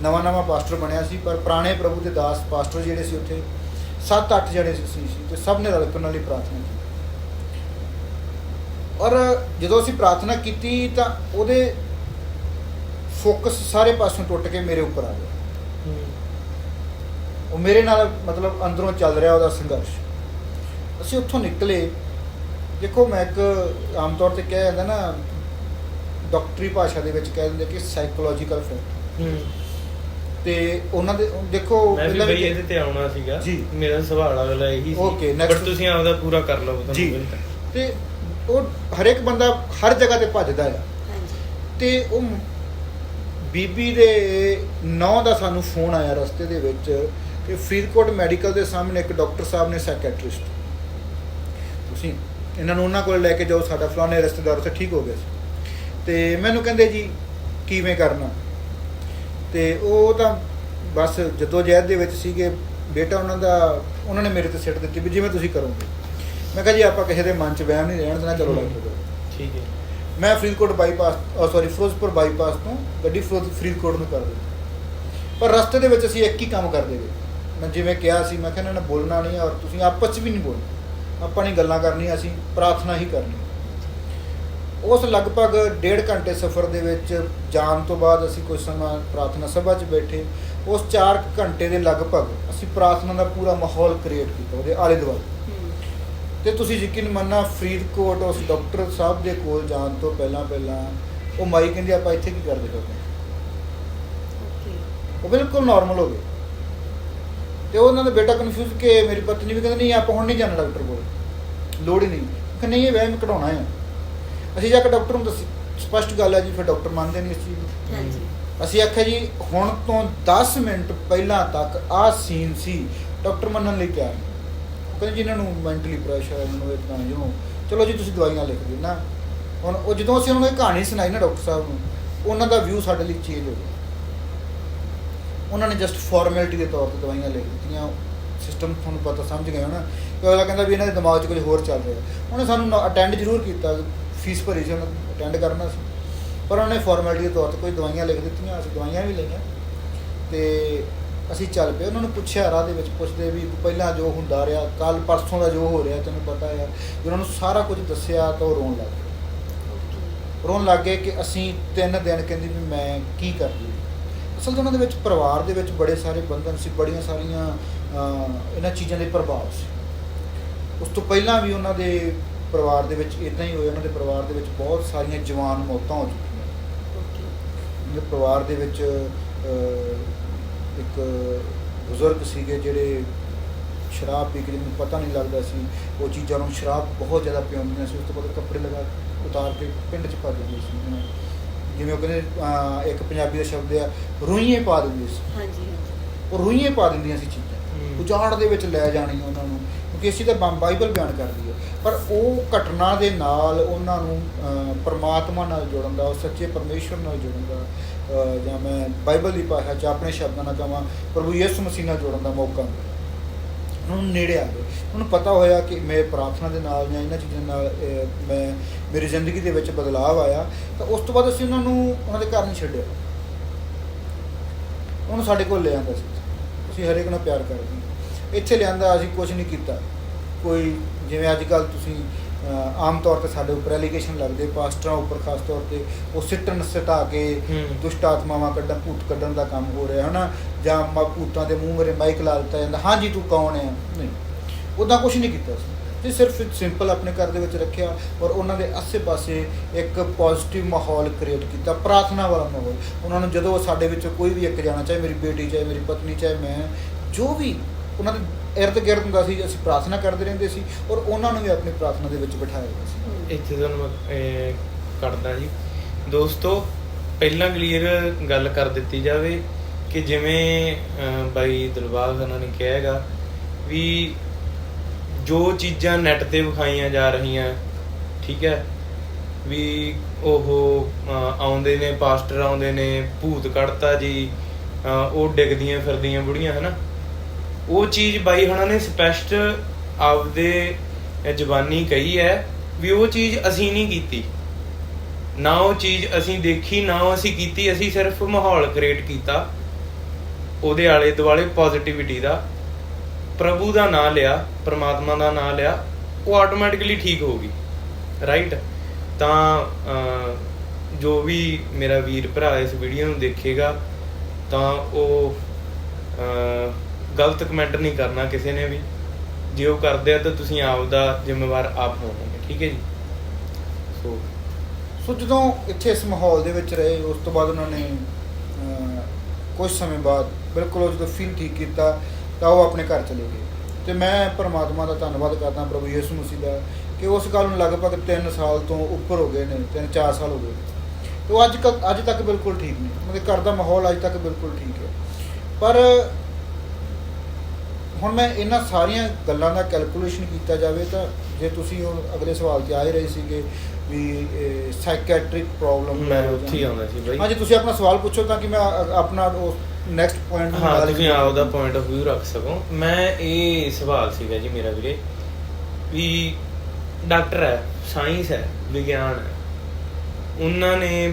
ਨਵਾਂ ਨਵਾਂ ਪਾਸਟਰ ਬਣਿਆ ਸੀ ਪਰ ਪੁਰਾਣੇ ਪ੍ਰਭੂ ਦੇ ਦਾਸ ਪਾਸਟਰ ਜਿਹੜੇ ਸੀ ਉੱਥੇ 7-8 ਜਣੇ ਸੀ ਸੀ ਤੇ ਸਭ ਨੇ ਰਲ ਕੇ ਉਹਨਾਂ ਲਈ ਪ੍ਰਾਰਥਨਾ ਕੀਤੀ। ਔਰ ਜਦੋਂ ਅਸੀਂ ਪ੍ਰਾਰਥਨਾ ਕੀਤੀ ਤਾਂ ਉਹਦੇ ਫੋਕਸ ਸਾਰੇ ਪਾਸੋਂ ਟੁੱਟ ਕੇ ਮੇਰੇ ਉੱਪਰ ਆ ਗਿਆ। ਉਹ ਮੇਰੇ ਨਾਲ ਮਤਲਬ ਅੰਦਰੋਂ ਚੱਲ ਰਿਹਾ ਉਹਦਾ ਸੰਘਰਸ਼। ਅਸੀਂ ਉੱਥੋਂ ਨਿਕਲੇ ਦੇਖੋ ਮੈਂ ਇੱਕ ਆਮ ਤੌਰ ਤੇ ਕਿਹਾ ਜਾਂਦਾ ਨਾ ਡਾਕਟਰੀ ਭਾਸ਼ਾ ਦੇ ਵਿੱਚ ਕਹਿ ਦਿੰਦੇ ਕਿ ਸਾਈਕੋਲੋਜੀਕਲ ਫੈਕਟ ਹੂੰ। ਤੇ ਉਹਨਾਂ ਦੇ ਦੇਖੋ ਮੈਂ ਵੀ ਪਹਿਲਾਂ ਵੀ- ਇਹਦੇ ਤੇ ਆਉਣਾ ਸੀਗਾ ਜੀ। ਮੇਰਾ ਸਵਾਲ ਅਗਲਾ ਇਹੀ ਸੀ next. ਬਟ ਤੁਸੀਂ ਆਪਦਾ ਪੂਰਾ ਕਰ ਲਓ ਤੁਹਾਨੂੰ। ਤੇ ਉਹ ਹਰੇਕ ਬੰਦਾ ਹਰ ਜਗ੍ਹਾ ਤੇ ਭੱਜਦਾ ਆ ਹਾਂਜੀ ਤੇ ਉਹ ਬੀਬੀ ਦੇ ਨੌ ਦਾ ਸਾਨੂੰ ਫੋਨ ਆਇਆ ਰਸਤੇ ਦੇ ਵਿੱਚ ਕਿ ਫਰੀਦਕੋਟ ਮੈਡੀਕਲ ਦੇ ਸਾਹਮਣੇ ਇੱਕ ਡਾਕਟਰ ਸਾਹਿਬ ਨੇ ਸਾਈਕੈਟ੍ਰਿਸਟ ਤੁਸੀਂ ਇਹਨਾਂ ਨੂੰ ਉਹਨਾਂ ਕੋਲ ਲੈ ਕੇ ਜਾਓ ਸਾਡਾ ਫਲਾਣੇ ਰਿਸ਼ਤੇਦਾਰ ਉੱਥੇ ਠੀਕ ਹੋ ਗਿਆ ਸੀ। ਤੇ ਮੈਨੂੰ ਕਹਿੰਦੇ ਜੀ ਕਿਵੇਂ ਕਰਨਾ? ਤੇ ਉਹ ਤਾਂ ਬਸ ਜਦੋਂ ਜਹਿਦ ਦੇ ਵਿੱਚ ਸੀਗੇ ਬੇਟਾ ਉਹਨਾਂ ਦਾ ਉਹਨਾਂ ਨੇ ਮੇਰੇ ਤੇ ਸਿੱਟ ਦਿੱਤੀ ਵੀ ਜਿਵੇਂ ਤੁਸੀਂ ਕਰੋਗੇ। ਮੈਂ ਕਿਹਾ ਜੀ ਆਪਾਂ ਕਿਸੇ ਦੇ ਮਨ 'ਚ ਵਹਿਮ ਨਹੀਂ ਰਹਿਣ ਦੇਣਾ ਚਲੋ ਡਾਕਟਰ ਕੋਲ ਠੀਕ ਹੈ। ਮੈਂ Faridkot bypass sorry Firozpur bypass ਤੋਂ ਗੱਡੀ ਫਿਰੋਜ਼ ਫਰੀਦਕੋਟ ਨੂੰ ਕਰ ਦਿੱਤੀ। ਪਰ ਰਸਤੇ ਦੇ ਵਿੱਚ ਅਸੀਂ ਇੱਕ ਹੀ ਕੰਮ ਕਰਦੇ ਗਏ। ਮੈਂ ਜਿਵੇਂ ਕਿਹਾ ਸੀ ਮੈਂ ਕਿਹਾ ਇਹਨਾਂ ਨੇ ਬੋਲਣਾ ਨਹੀਂ ਔਰ ਤੁਸੀਂ ਆਪਸ 'ਚ ਵੀ ਨਹੀਂ ਬੋਲਣਾ। ਆਪਾਂ ਨਹੀਂ ਗੱਲਾਂ ਕਰਨੀਆਂ ਅਸੀਂ ਪ੍ਰਾਰਥਨਾ ਹੀ ਕਰਨੀ। ਉਸ ਲਗਭਗ ਡੇਢ ਘੰਟੇ ਸਫ਼ਰ ਦੇ ਵਿੱਚ ਜਾਣ ਤੋਂ ਬਾਅਦ ਅਸੀਂ ਕੁਝ ਸਮਾਂ ਪ੍ਰਾਰਥਨਾ ਸਭਾ 'ਚ ਬੈਠੇ। ਉਸ 4 ਘੰਟੇ ਦੇ ਲਗਭਗ ਅਸੀਂ ਪ੍ਰਾਰਥਨਾ ਦਾ ਪੂਰਾ ਮਾਹੌਲ ਕ੍ਰੀਏਟ ਕੀਤਾ ਉਹਦੇ ਆਲੇ ਦੁਆਲੇ। ਹੂੰ। ਤੇ ਤੁਸੀਂ ਯਕੀਨ ਮੰਨਣਾ ਫਰੀਦਕੋਟ ਉਸ ਡਾਕਟਰ ਸਾਹਿਬ ਦੇ ਕੋਲ ਜਾਣ ਤੋਂ ਪਹਿਲਾਂ ਪਹਿਲਾਂ ਉਹ ਮਾਈ ਕਹਿੰਦੀ ਆਪਾਂ ਇੱਥੇ ਕੀ ਕਰਦੇ ਕਰਦੇ ਓਕੇ। ਉਹ ਬਿਲਕੁਲ ਨਾਰਮਲ ਹੋ ਗਏ। ਤੇ ਉਹਨਾਂ ਦਾ ਬੇਟਾ ਕਨਫਿਊਜ਼ ਕਿ ਮੇਰੀ ਪਤਨੀ ਵੀ ਕਹਿੰਦੀ ਨਹੀਂ ਆਪਾਂ ਹੁਣ ਨਹੀਂ ਜਾਣਾ ਡਾਕਟਰ ਕੋਲ। ਲੋੜ ਹੀ ਨਹੀਂ। ਕਿਹਾ ਨਹੀਂ ਇਹ ਵਹਿਮ ਕਢਾਉਣਾ ਹੈ ਅਸੀਂ ਜਾ ਕੇ ਡਾਕਟਰ ਨੂੰ ਦੱਸੀ ਸਪਸ਼ਟ ਗੱਲ ਹੈ ਜੀ ਫਿਰ ਡਾਕਟਰ ਮੰਨਦੇ ਨਹੀਂ ਇਸ ਚੀਜ਼ ਨੂੰ। ਹਾਂਜੀ। ਅਸੀਂ ਆਖਿਆ ਜੀ ਹੁਣ ਤੋਂ 10 ਮਿੰਟ ਪਹਿਲਾਂ ਤੱਕ ਆਹ ਸੀਨ ਸੀ ਡਾਕਟਰ ਮੰਨਣ ਲਈ ਤਿਆਰ ਕਹਿੰਦੇ ਜੀ ਇਹਨਾਂ ਨੂੰ ਮੈਂਟਲੀ ਪ੍ਰੈਸ਼ਰ ਇਹਨਾਂ ਨੂੰ ਇਦਾਂ ਜਿਹਨੂੰ ਚਲੋ ਜੀ ਤੁਸੀਂ ਦਵਾਈਆਂ ਲਿਖ ਦਿਓ ਨਾ। ਹੁਣ ਉਹ ਜਦੋਂ ਅਸੀਂ ਉਹਨਾਂ ਨੂੰ ਇਹ ਕਹਾਣੀ ਸੁਣਾਈ ਨਾ ਡਾਕਟਰ ਸਾਹਿਬ ਨੂੰ ਉਹਨਾਂ ਦਾ ਵਿਊ ਸਾਡੇ ਲਈ ਚੇਂਜ ਹੋ ਗਿਆ। ਉਹਨਾਂ ਨੇ ਜਸਟ ਫਾਰਮੈਲਿਟੀ ਦੇ ਤੌਰ ਤੇ ਦਵਾਈਆਂ ਲਿਖ ਦਿੱਤੀਆਂ ਸਿਸਟਮ ਤੁਹਾਨੂੰ ਪਤਾ ਸਮਝ ਗਏ ਹੋ ਨਾ ਕਿ ਅਗਲਾ ਕਹਿੰਦਾ ਵੀ ਇਹਨਾਂ ਦੇ ਦਿਮਾਗ 'ਚ ਕੁਝ ਹੋਰ ਚੱਲ ਰਿਹਾ। ਉਹਨੇ ਸਾਨੂੰ ਅਟੈਂਡ ਜ਼ਰੂਰ ਕੀਤਾ। ਫੀਸ ਭਰੀ ਸੀ ਉਹਨਾਂ ਅਟੈਂਡ ਕਰਨਾ ਸੀ। ਪਰ ਉਹਨੇ ਫਾਰਮੈਲਿਟੀ ਦੇ ਤੌਰ ਤੇ ਕੋਈ ਦਵਾਈਆਂ ਲਿਖ ਦਿੱਤੀਆਂ ਅਸੀਂ ਦਵਾਈਆਂ ਵੀ ਲਈਆਂ। ਤੇ ਅਸੀਂ ਚੱਲ ਪਏ। ਉਹਨਾਂ ਨੂੰ ਪੁੱਛਿਆ ਰਾਹ ਦੇ ਵਿੱਚ ਪੁੱਛਦੇ ਵੀ ਪਹਿਲਾਂ ਜੋ ਹੁੰਦਾ ਰਿਹਾ ਕੱਲ ਪਰਸੋਂ ਦਾ ਜੋ ਹੋ ਰਿਹਾ ਤੈਨੂੰ ਪਤਾ ਹੈ। ਜੇ ਉਹਨਾਂ ਨੂੰ ਸਾਰਾ ਕੁਝ ਦੱਸਿਆ ਤਾਂ ਉਹ ਰੋਣ ਲੱਗ ਗਏ। ਰੋਣ ਲੱਗ ਗਏ ਕਿ ਅਸੀਂ ਤਿੰਨ ਦਿਨ ਕਹਿੰਦੀ ਵੀ ਮੈਂ ਕੀ ਕਰਦੀ ਅਸਲ 'ਚ ਉਹਨਾਂ ਦੇ ਵਿੱਚ ਪਰਿਵਾਰ ਦੇ ਵਿੱਚ ਬੜੇ ਸਾਰੇ ਬੰਧਨ ਸੀ ਬੜੀਆਂ ਸਾਰੀਆਂ ਇਹਨਾਂ ਚੀਜ਼ਾਂ ਦੇ ਪ੍ਰਭਾਵ ਸੀ। ਉਸ ਤੋਂ ਪਹਿਲਾਂ ਵੀ ਉਹਨਾਂ ਦੇ ਪਰਿਵਾਰ ਦੇ ਵਿੱਚ ਇਦਾਂ ਹੀ ਹੋਇਆ ਉਹਨਾਂ ਦੇ ਪਰਿਵਾਰ ਦੇ ਵਿੱਚ ਬਹੁਤ ਸਾਰੀਆਂ ਜਵਾਨ ਮੌਤਾਂ ਹੋ ਚੁੱਕੀਆਂ। ਉਹਨਾਂ ਦੇ ਪਰਿਵਾਰ ਦੇ ਵਿੱਚ ਇੱਕ ਬਜ਼ੁਰਗ ਸੀਗੇ ਜਿਹੜੇ ਸ਼ਰਾਬ ਪੀ ਕੇ ਜਿਹਨੂੰ ਪਤਾ ਨਹੀਂ ਲੱਗਦਾ ਸੀ ਉਹ ਚੀਜ਼ਾਂ ਨੂੰ ਸ਼ਰਾਬ ਬਹੁਤ ਜ਼ਿਆਦਾ ਪਿਉਂਦੀਆਂ ਸੀ ਉਸ ਤੋਂ ਬਾਅਦ ਕੱਪੜੇ ਲਗਾ ਉਤਾਰ ਕੇ ਪਿੰਡ 'ਚ ਪਾ ਦਿੰਦੇ ਸੀ। ਜਿਵੇਂ- ਉਹ ਕਹਿੰਦੇ ਇੱਕ ਪੰਜਾਬੀ ਦਾ ਸ਼ਬਦ ਆ ਰੂਈਏ ਪਾ ਦਿੰਦੇ ਸੀ। ਹਾਂਜੀ ਹਾਂਜੀ। ਉਹ ਰੂਈਏ ਪਾ ਦਿੰਦੀਆਂ ਸੀ ਚੀਜ਼ਾਂ। ਉਜਾੜ ਦੇ ਵਿੱਚ ਲੈ ਜਾਣੀਆਂ ਉਹਨਾਂ ਨੂੰ ਕਿਉਂਕਿ ਅਸੀਂ ਤਾਂ ਬਾਈਬਲ ਬਿਆਨ ਕਰਦੀ ਹੈ ਪਰ ਉਹ ਘਟਨਾ ਦੇ ਨਾਲ ਉਹਨਾਂ ਨੂੰ ਪਰਮਾਤਮਾ ਨਾਲ ਜੋੜਨ ਦਾ ਉਹ ਸੱਚੇ ਪਰਮੇਸ਼ਵਰ ਨਾਲ ਜੋੜਨ ਦਾ ਜਾਂ ਮੈਂ ਬਾਈਬਲ ਦੀ ਭਾਸ਼ਾ 'ਚ ਆਪਣੇ ਸ਼ਬਦਾਂ ਨਾਲ ਕਹਾਂ ਪ੍ਰਭੂ ਯਿਸੂ ਮਸੀਹ ਨਾਲ ਜੋੜਨ ਦਾ ਮੌਕਾ ਮਿਲਿਆ। ਉਹਨਾਂ ਨੂੰ ਨੇੜੇ ਆ ਗਏ। ਉਹਨੂੰ ਪਤਾ ਹੋਇਆ ਕਿ ਮੈਂ ਪ੍ਰਾਰਥਨਾ ਦੇ ਨਾਲ ਜਾਂ ਇਹਨਾਂ ਚੀਜ਼ਾਂ ਨਾਲ ਮੈਂ ਮੇਰੀ ਜ਼ਿੰਦਗੀ ਦੇ ਵਿੱਚ ਬਦਲਾਅ ਆਇਆ ਤਾਂ ਉਸ ਤੋਂ ਬਾਅਦ ਅਸੀਂ ਉਹਨਾਂ ਨੂੰ ਉਹਨਾਂ ਦੇ ਘਰ ਨਹੀਂ ਛੱਡਿਆ। ਉਹਨੂੰ ਸਾਡੇ ਕੋਲ ਲੈ ਆਂਦਾ ਸੀ। ਅਸੀਂ ਹਰੇਕ ਨਾਲ ਪਿਆਰ ਕਰਦੇ ਇੱਥੇ ਲਿਆਂਦਾ ਅਸੀਂ ਕੁਝ ਨਹੀਂ ਕੀਤਾ। ਕੋਈ ਜਿਵੇਂ ਅੱਜ ਕੱਲ ਤੁਸੀਂ ਆਮ ਤੌਰ ਤੇ ਸਾਡੇ ਉੱਪਰ ਐਲੀਗੇਸ਼ਨ ਲੱਗਦੇ ਪਾਸਟਰਾਂ ਉੱਪਰ ਖਾਸ ਤੌਰ ਤੇ ਉਹ ਸਿੱਟਣ ਸਿਟਾ ਕੇ। ਦੁਸ਼ਟ ਆਤਮਾਵਾਂ ਕੱਢਣ ਭੂਤ ਕੱਢਣ ਦਾ ਕੰਮ ਹੋ ਰਿਹਾ ਹਨਾ? ਜਾਂ ਮ- ਭੂਤਾਂ ਦੇ ਮੂੰਹ ਮਰੇ ਮਾਈਕ ਲਾ ਦਿੱਤਾ ਜਾਂਦਾ ਹਾਂਜੀ ਤੂੰ ਕੌਣ ਹੈ? ਨਹੀਂ। ਉਦਾਂ ਕੁਝ ਨਹੀਂ ਕੀਤਾ ਸੀ। ਤੇ ਸਿਰਫ ਸਿੰਪਲ ਆਪਣੇ ਘਰ ਦੇ ਵਿੱਚ ਰੱਖਿਆ ਔਰ ਉਹਨਾਂ ਦੇ ਆਸੇ-ਪਾਸੇ ਇੱਕ ਪੋਜ਼ਿਟਿਵ ਮਾਹੌਲ ਕ੍ਰੀਏਟ ਕੀਤਾ ਪ੍ਰਾਰਥਨਾ ਵਾਲਾ ਮਾਹੌਲ। ਉਹਨਾਂ ਨੂੰ ਜਦੋਂ ਸਾਡੇ ਵਿੱਚੋਂ ਕੋਈ ਵੀ ਇੱਕ ਜਾਣਾ ਚਾਹੇ ਮੇਰੀ ਬੇਟੀ ਚਾਹੇ ਮੇਰੀ ਪਤਨੀ ਚਾਹੇ ਮੈਂ ਜੋ ਵੀ ਉਹਨਾਂ ਦੇ ਇਰਦ ਗਿਰਦ ਹੁੰਦਾ ਸੀ ਅਸੀਂ ਪ੍ਰਾਰਥਨਾ ਕਰਦੇ ਰਹਿੰਦੇ ਸੀ ਔਰ ਉਹਨਾਂ ਨੂੰ ਵੀ ਆਪਣੀ ਪ੍ਰਾਰਥਨਾ ਦੇ ਵਿੱਚ ਬਿਠਾਇਆ ਗਿਆ ਸੀ। ਇੱਥੇ ਤੁਹਾਨੂੰ ਮੈਂ ਅਹ, ਕਰਦਾ ਜੀ। ਦੋਸਤੋ ਪਹਿਲਾਂ ਕਲੀਅਰ ਗੱਲ ਕਰ ਦਿੱਤੀ ਜਾਵੇ। ਕਿ ਜਿਵੇਂ ਬਾਈ ਦਿਲਬਾਗ ਉਹਨਾਂ ਨੇ ਕਿਹਾ ਹੈਗਾ ਵੀ ਜੋ ਚੀਜ਼ਾਂ ਨੈਟ ਤੇ ਵਿਖਾਈਆਂ ਜਾ ਰਹੀਆਂ, ਠੀਕ ਹੈ, ਵੀ ਉਹ ਆਉਂਦੇ ਨੇ ਪਾਸਟਰ ਆਉਂਦੇ ਨੇ, ਭੂਤ ਕੱਢਤਾ ਜੀ ਉਹ ਡਿੱਗਦੀਆਂ ਫਿਰਦੀਆਂ ਬੁੜੀਆਂ, ਹਨਾ? ਉਹ ਚੀਜ਼ ਬਾਈ ਹੁਣਾਂ ਨੇ ਸਪੈਸ਼ਟ ਆਪਦੇ ਜ਼ਬਾਨੀ ਕਹੀ ਹੈ ਵੀ ਉਹ ਚੀਜ਼ ਅਸੀਂ ਨਹੀਂ ਕੀਤੀ। ਨਾ ਉਹ ਚੀਜ਼ ਅਸੀਂ ਦੇਖੀ, ਨਾ ਉਹ ਅਸੀਂ ਕੀਤੀ, ਅਸੀਂ ਸਿਰਫ ਮਾਹੌਲ ਕ੍ਰੀਏਟ ਕੀਤਾ। ਉਹਦੇ ਆਲੇ ਦੁਆਲੇ ਪੋਜ਼ਿਟਿਵਿਟੀ ਦਾ ਪ੍ਰਭੂ ਦਾ ਨਾਮ ਲਿਆ ਪ੍ਰਮਾਤਮਾ ਦਾ ਨਾਮ ਲਿਆ ਉਹ ਆਟੋਮੈਟਿਕਲੀ ਠੀਕ ਹੋ ਗਈ ਰਾਈਟ ਤਾਂ ਜੋ ਵੀ ਮੇਰਾ ਵੀਰ ਭਰਾ ਇਸ ਵੀਡੀਓ ਨੂੰ ਦੇਖੇਗਾ ਤਾਂ ਉਹ ਗਲਤ ਕਮੈਂਟ ਨਹੀਂ ਕਰਨਾ ਕਿਸੇ ਨੇ ਵੀ। ਜੇ ਉਹ ਕਰਦੇ ਆ ਤਾਂ ਤੁਸੀਂ ਆਪ ਦਾ ਜ਼ਿੰਮੇਵਾਰ ਆਪ ਹੋਵੋਗੇ ਠੀਕ ਹੈ ਜੀ? ਸੋ ਸੋ ਜਦੋਂ ਇੱਥੇ ਇਸ ਮਾਹੌਲ ਦੇ ਵਿੱਚ ਰਹੇ ਉਸ ਤੋਂ ਬਾਅਦ ਉਹਨਾਂ ਨੇ ਅਹ, ਕੁਝ ਸਮੇਂ ਬਾਅਦ ਬਿਲਕੁਲ ਉਹ ਜਦੋਂ ਫੀਲ ਠੀਕ ਕੀਤਾ ਤਾਂ ਉਹ ਆਪਣੇ ਘਰ ਚਲੇ ਗਏ। ਤੇ ਮੈਂ ਪਰਮਾਤਮਾ ਦਾ ਧੰਨਵਾਦ ਕਰਦਾ ਪ੍ਰਭੂ ਯਿਸੂ ਮਸੀਹ ਦਾ ਕਿ ਉਸ ਗੱਲ ਨੂੰ ਲਗਭਗ 3 ਸਾਲ ਤੋਂ ਉੱਪਰ ਹੋ ਗਏ ਨੇ 3-4 ਸਾਲ ਹੋ ਗਏ ਤੇ ਉਹ ਅੱਜ ਅੱਜ ਤੱਕ ਬਿਲਕੁਲ ਠੀਕ ਨੇ। ਦੇ ਘਰ ਦਾ ਮਾਹੌਲ ਅੱਜ ਤੱਕ ਬਿਲਕੁਲ ਠੀਕ ਹੈ। ਪਰ ਹੁਣ ਮੈਂ ਇਹਨਾਂ ਸਾਰੀਆਂ ਗੱਲਾਂ ਦਾ ਕੈਲਕੂਲੇਸ਼ਨ ਕੀਤਾ ਜਾਵੇ ਤਾਂ ਜੇ ਤੁਸੀਂ ਉਹ ਅਗਲੇ ਸਵਾਲ ਤੇ ਆ ਹੀ ਰਹੇ ਸੀਗੇ ਵੀ ਸਾਈਕੈਟ੍ਰਿਕ ਪ੍ਰੋਬਲਮ ਮੈਂ ਉੱਥੇ ਹੀ ਆਉਂਦਾ ਸੀ ਬਾਈ। ਹਾਂਜੀ ਤੁਸੀਂ ਆਪਣਾ ਸਵਾਲ ਪੁੱਛੋ ਤਾਂ ਕਿ ਮੈਂ ਆਪਣਾ ਉਸ ਨੈਕਸਟ ਪੁਆਇੰਟ ਹਾਂ ਤੁਸੀਂ ਆਪਦਾ ਪੁਆਇੰਟ ਆਫ View ਰੱਖ ਸਕੋ। ਮੈਂ ਇਹ ਸਵਾਲ ਸੀਗਾ ਜੀ ਮੇਰਾ ਵੀਰੇ ਵੀ ਡਾਕਟਰ ਹੈ ਸਾਇੰਸ ਹੈ ਵਿਗਿਆਨ ਹੈ। ਉਹਨਾਂ ਨੇ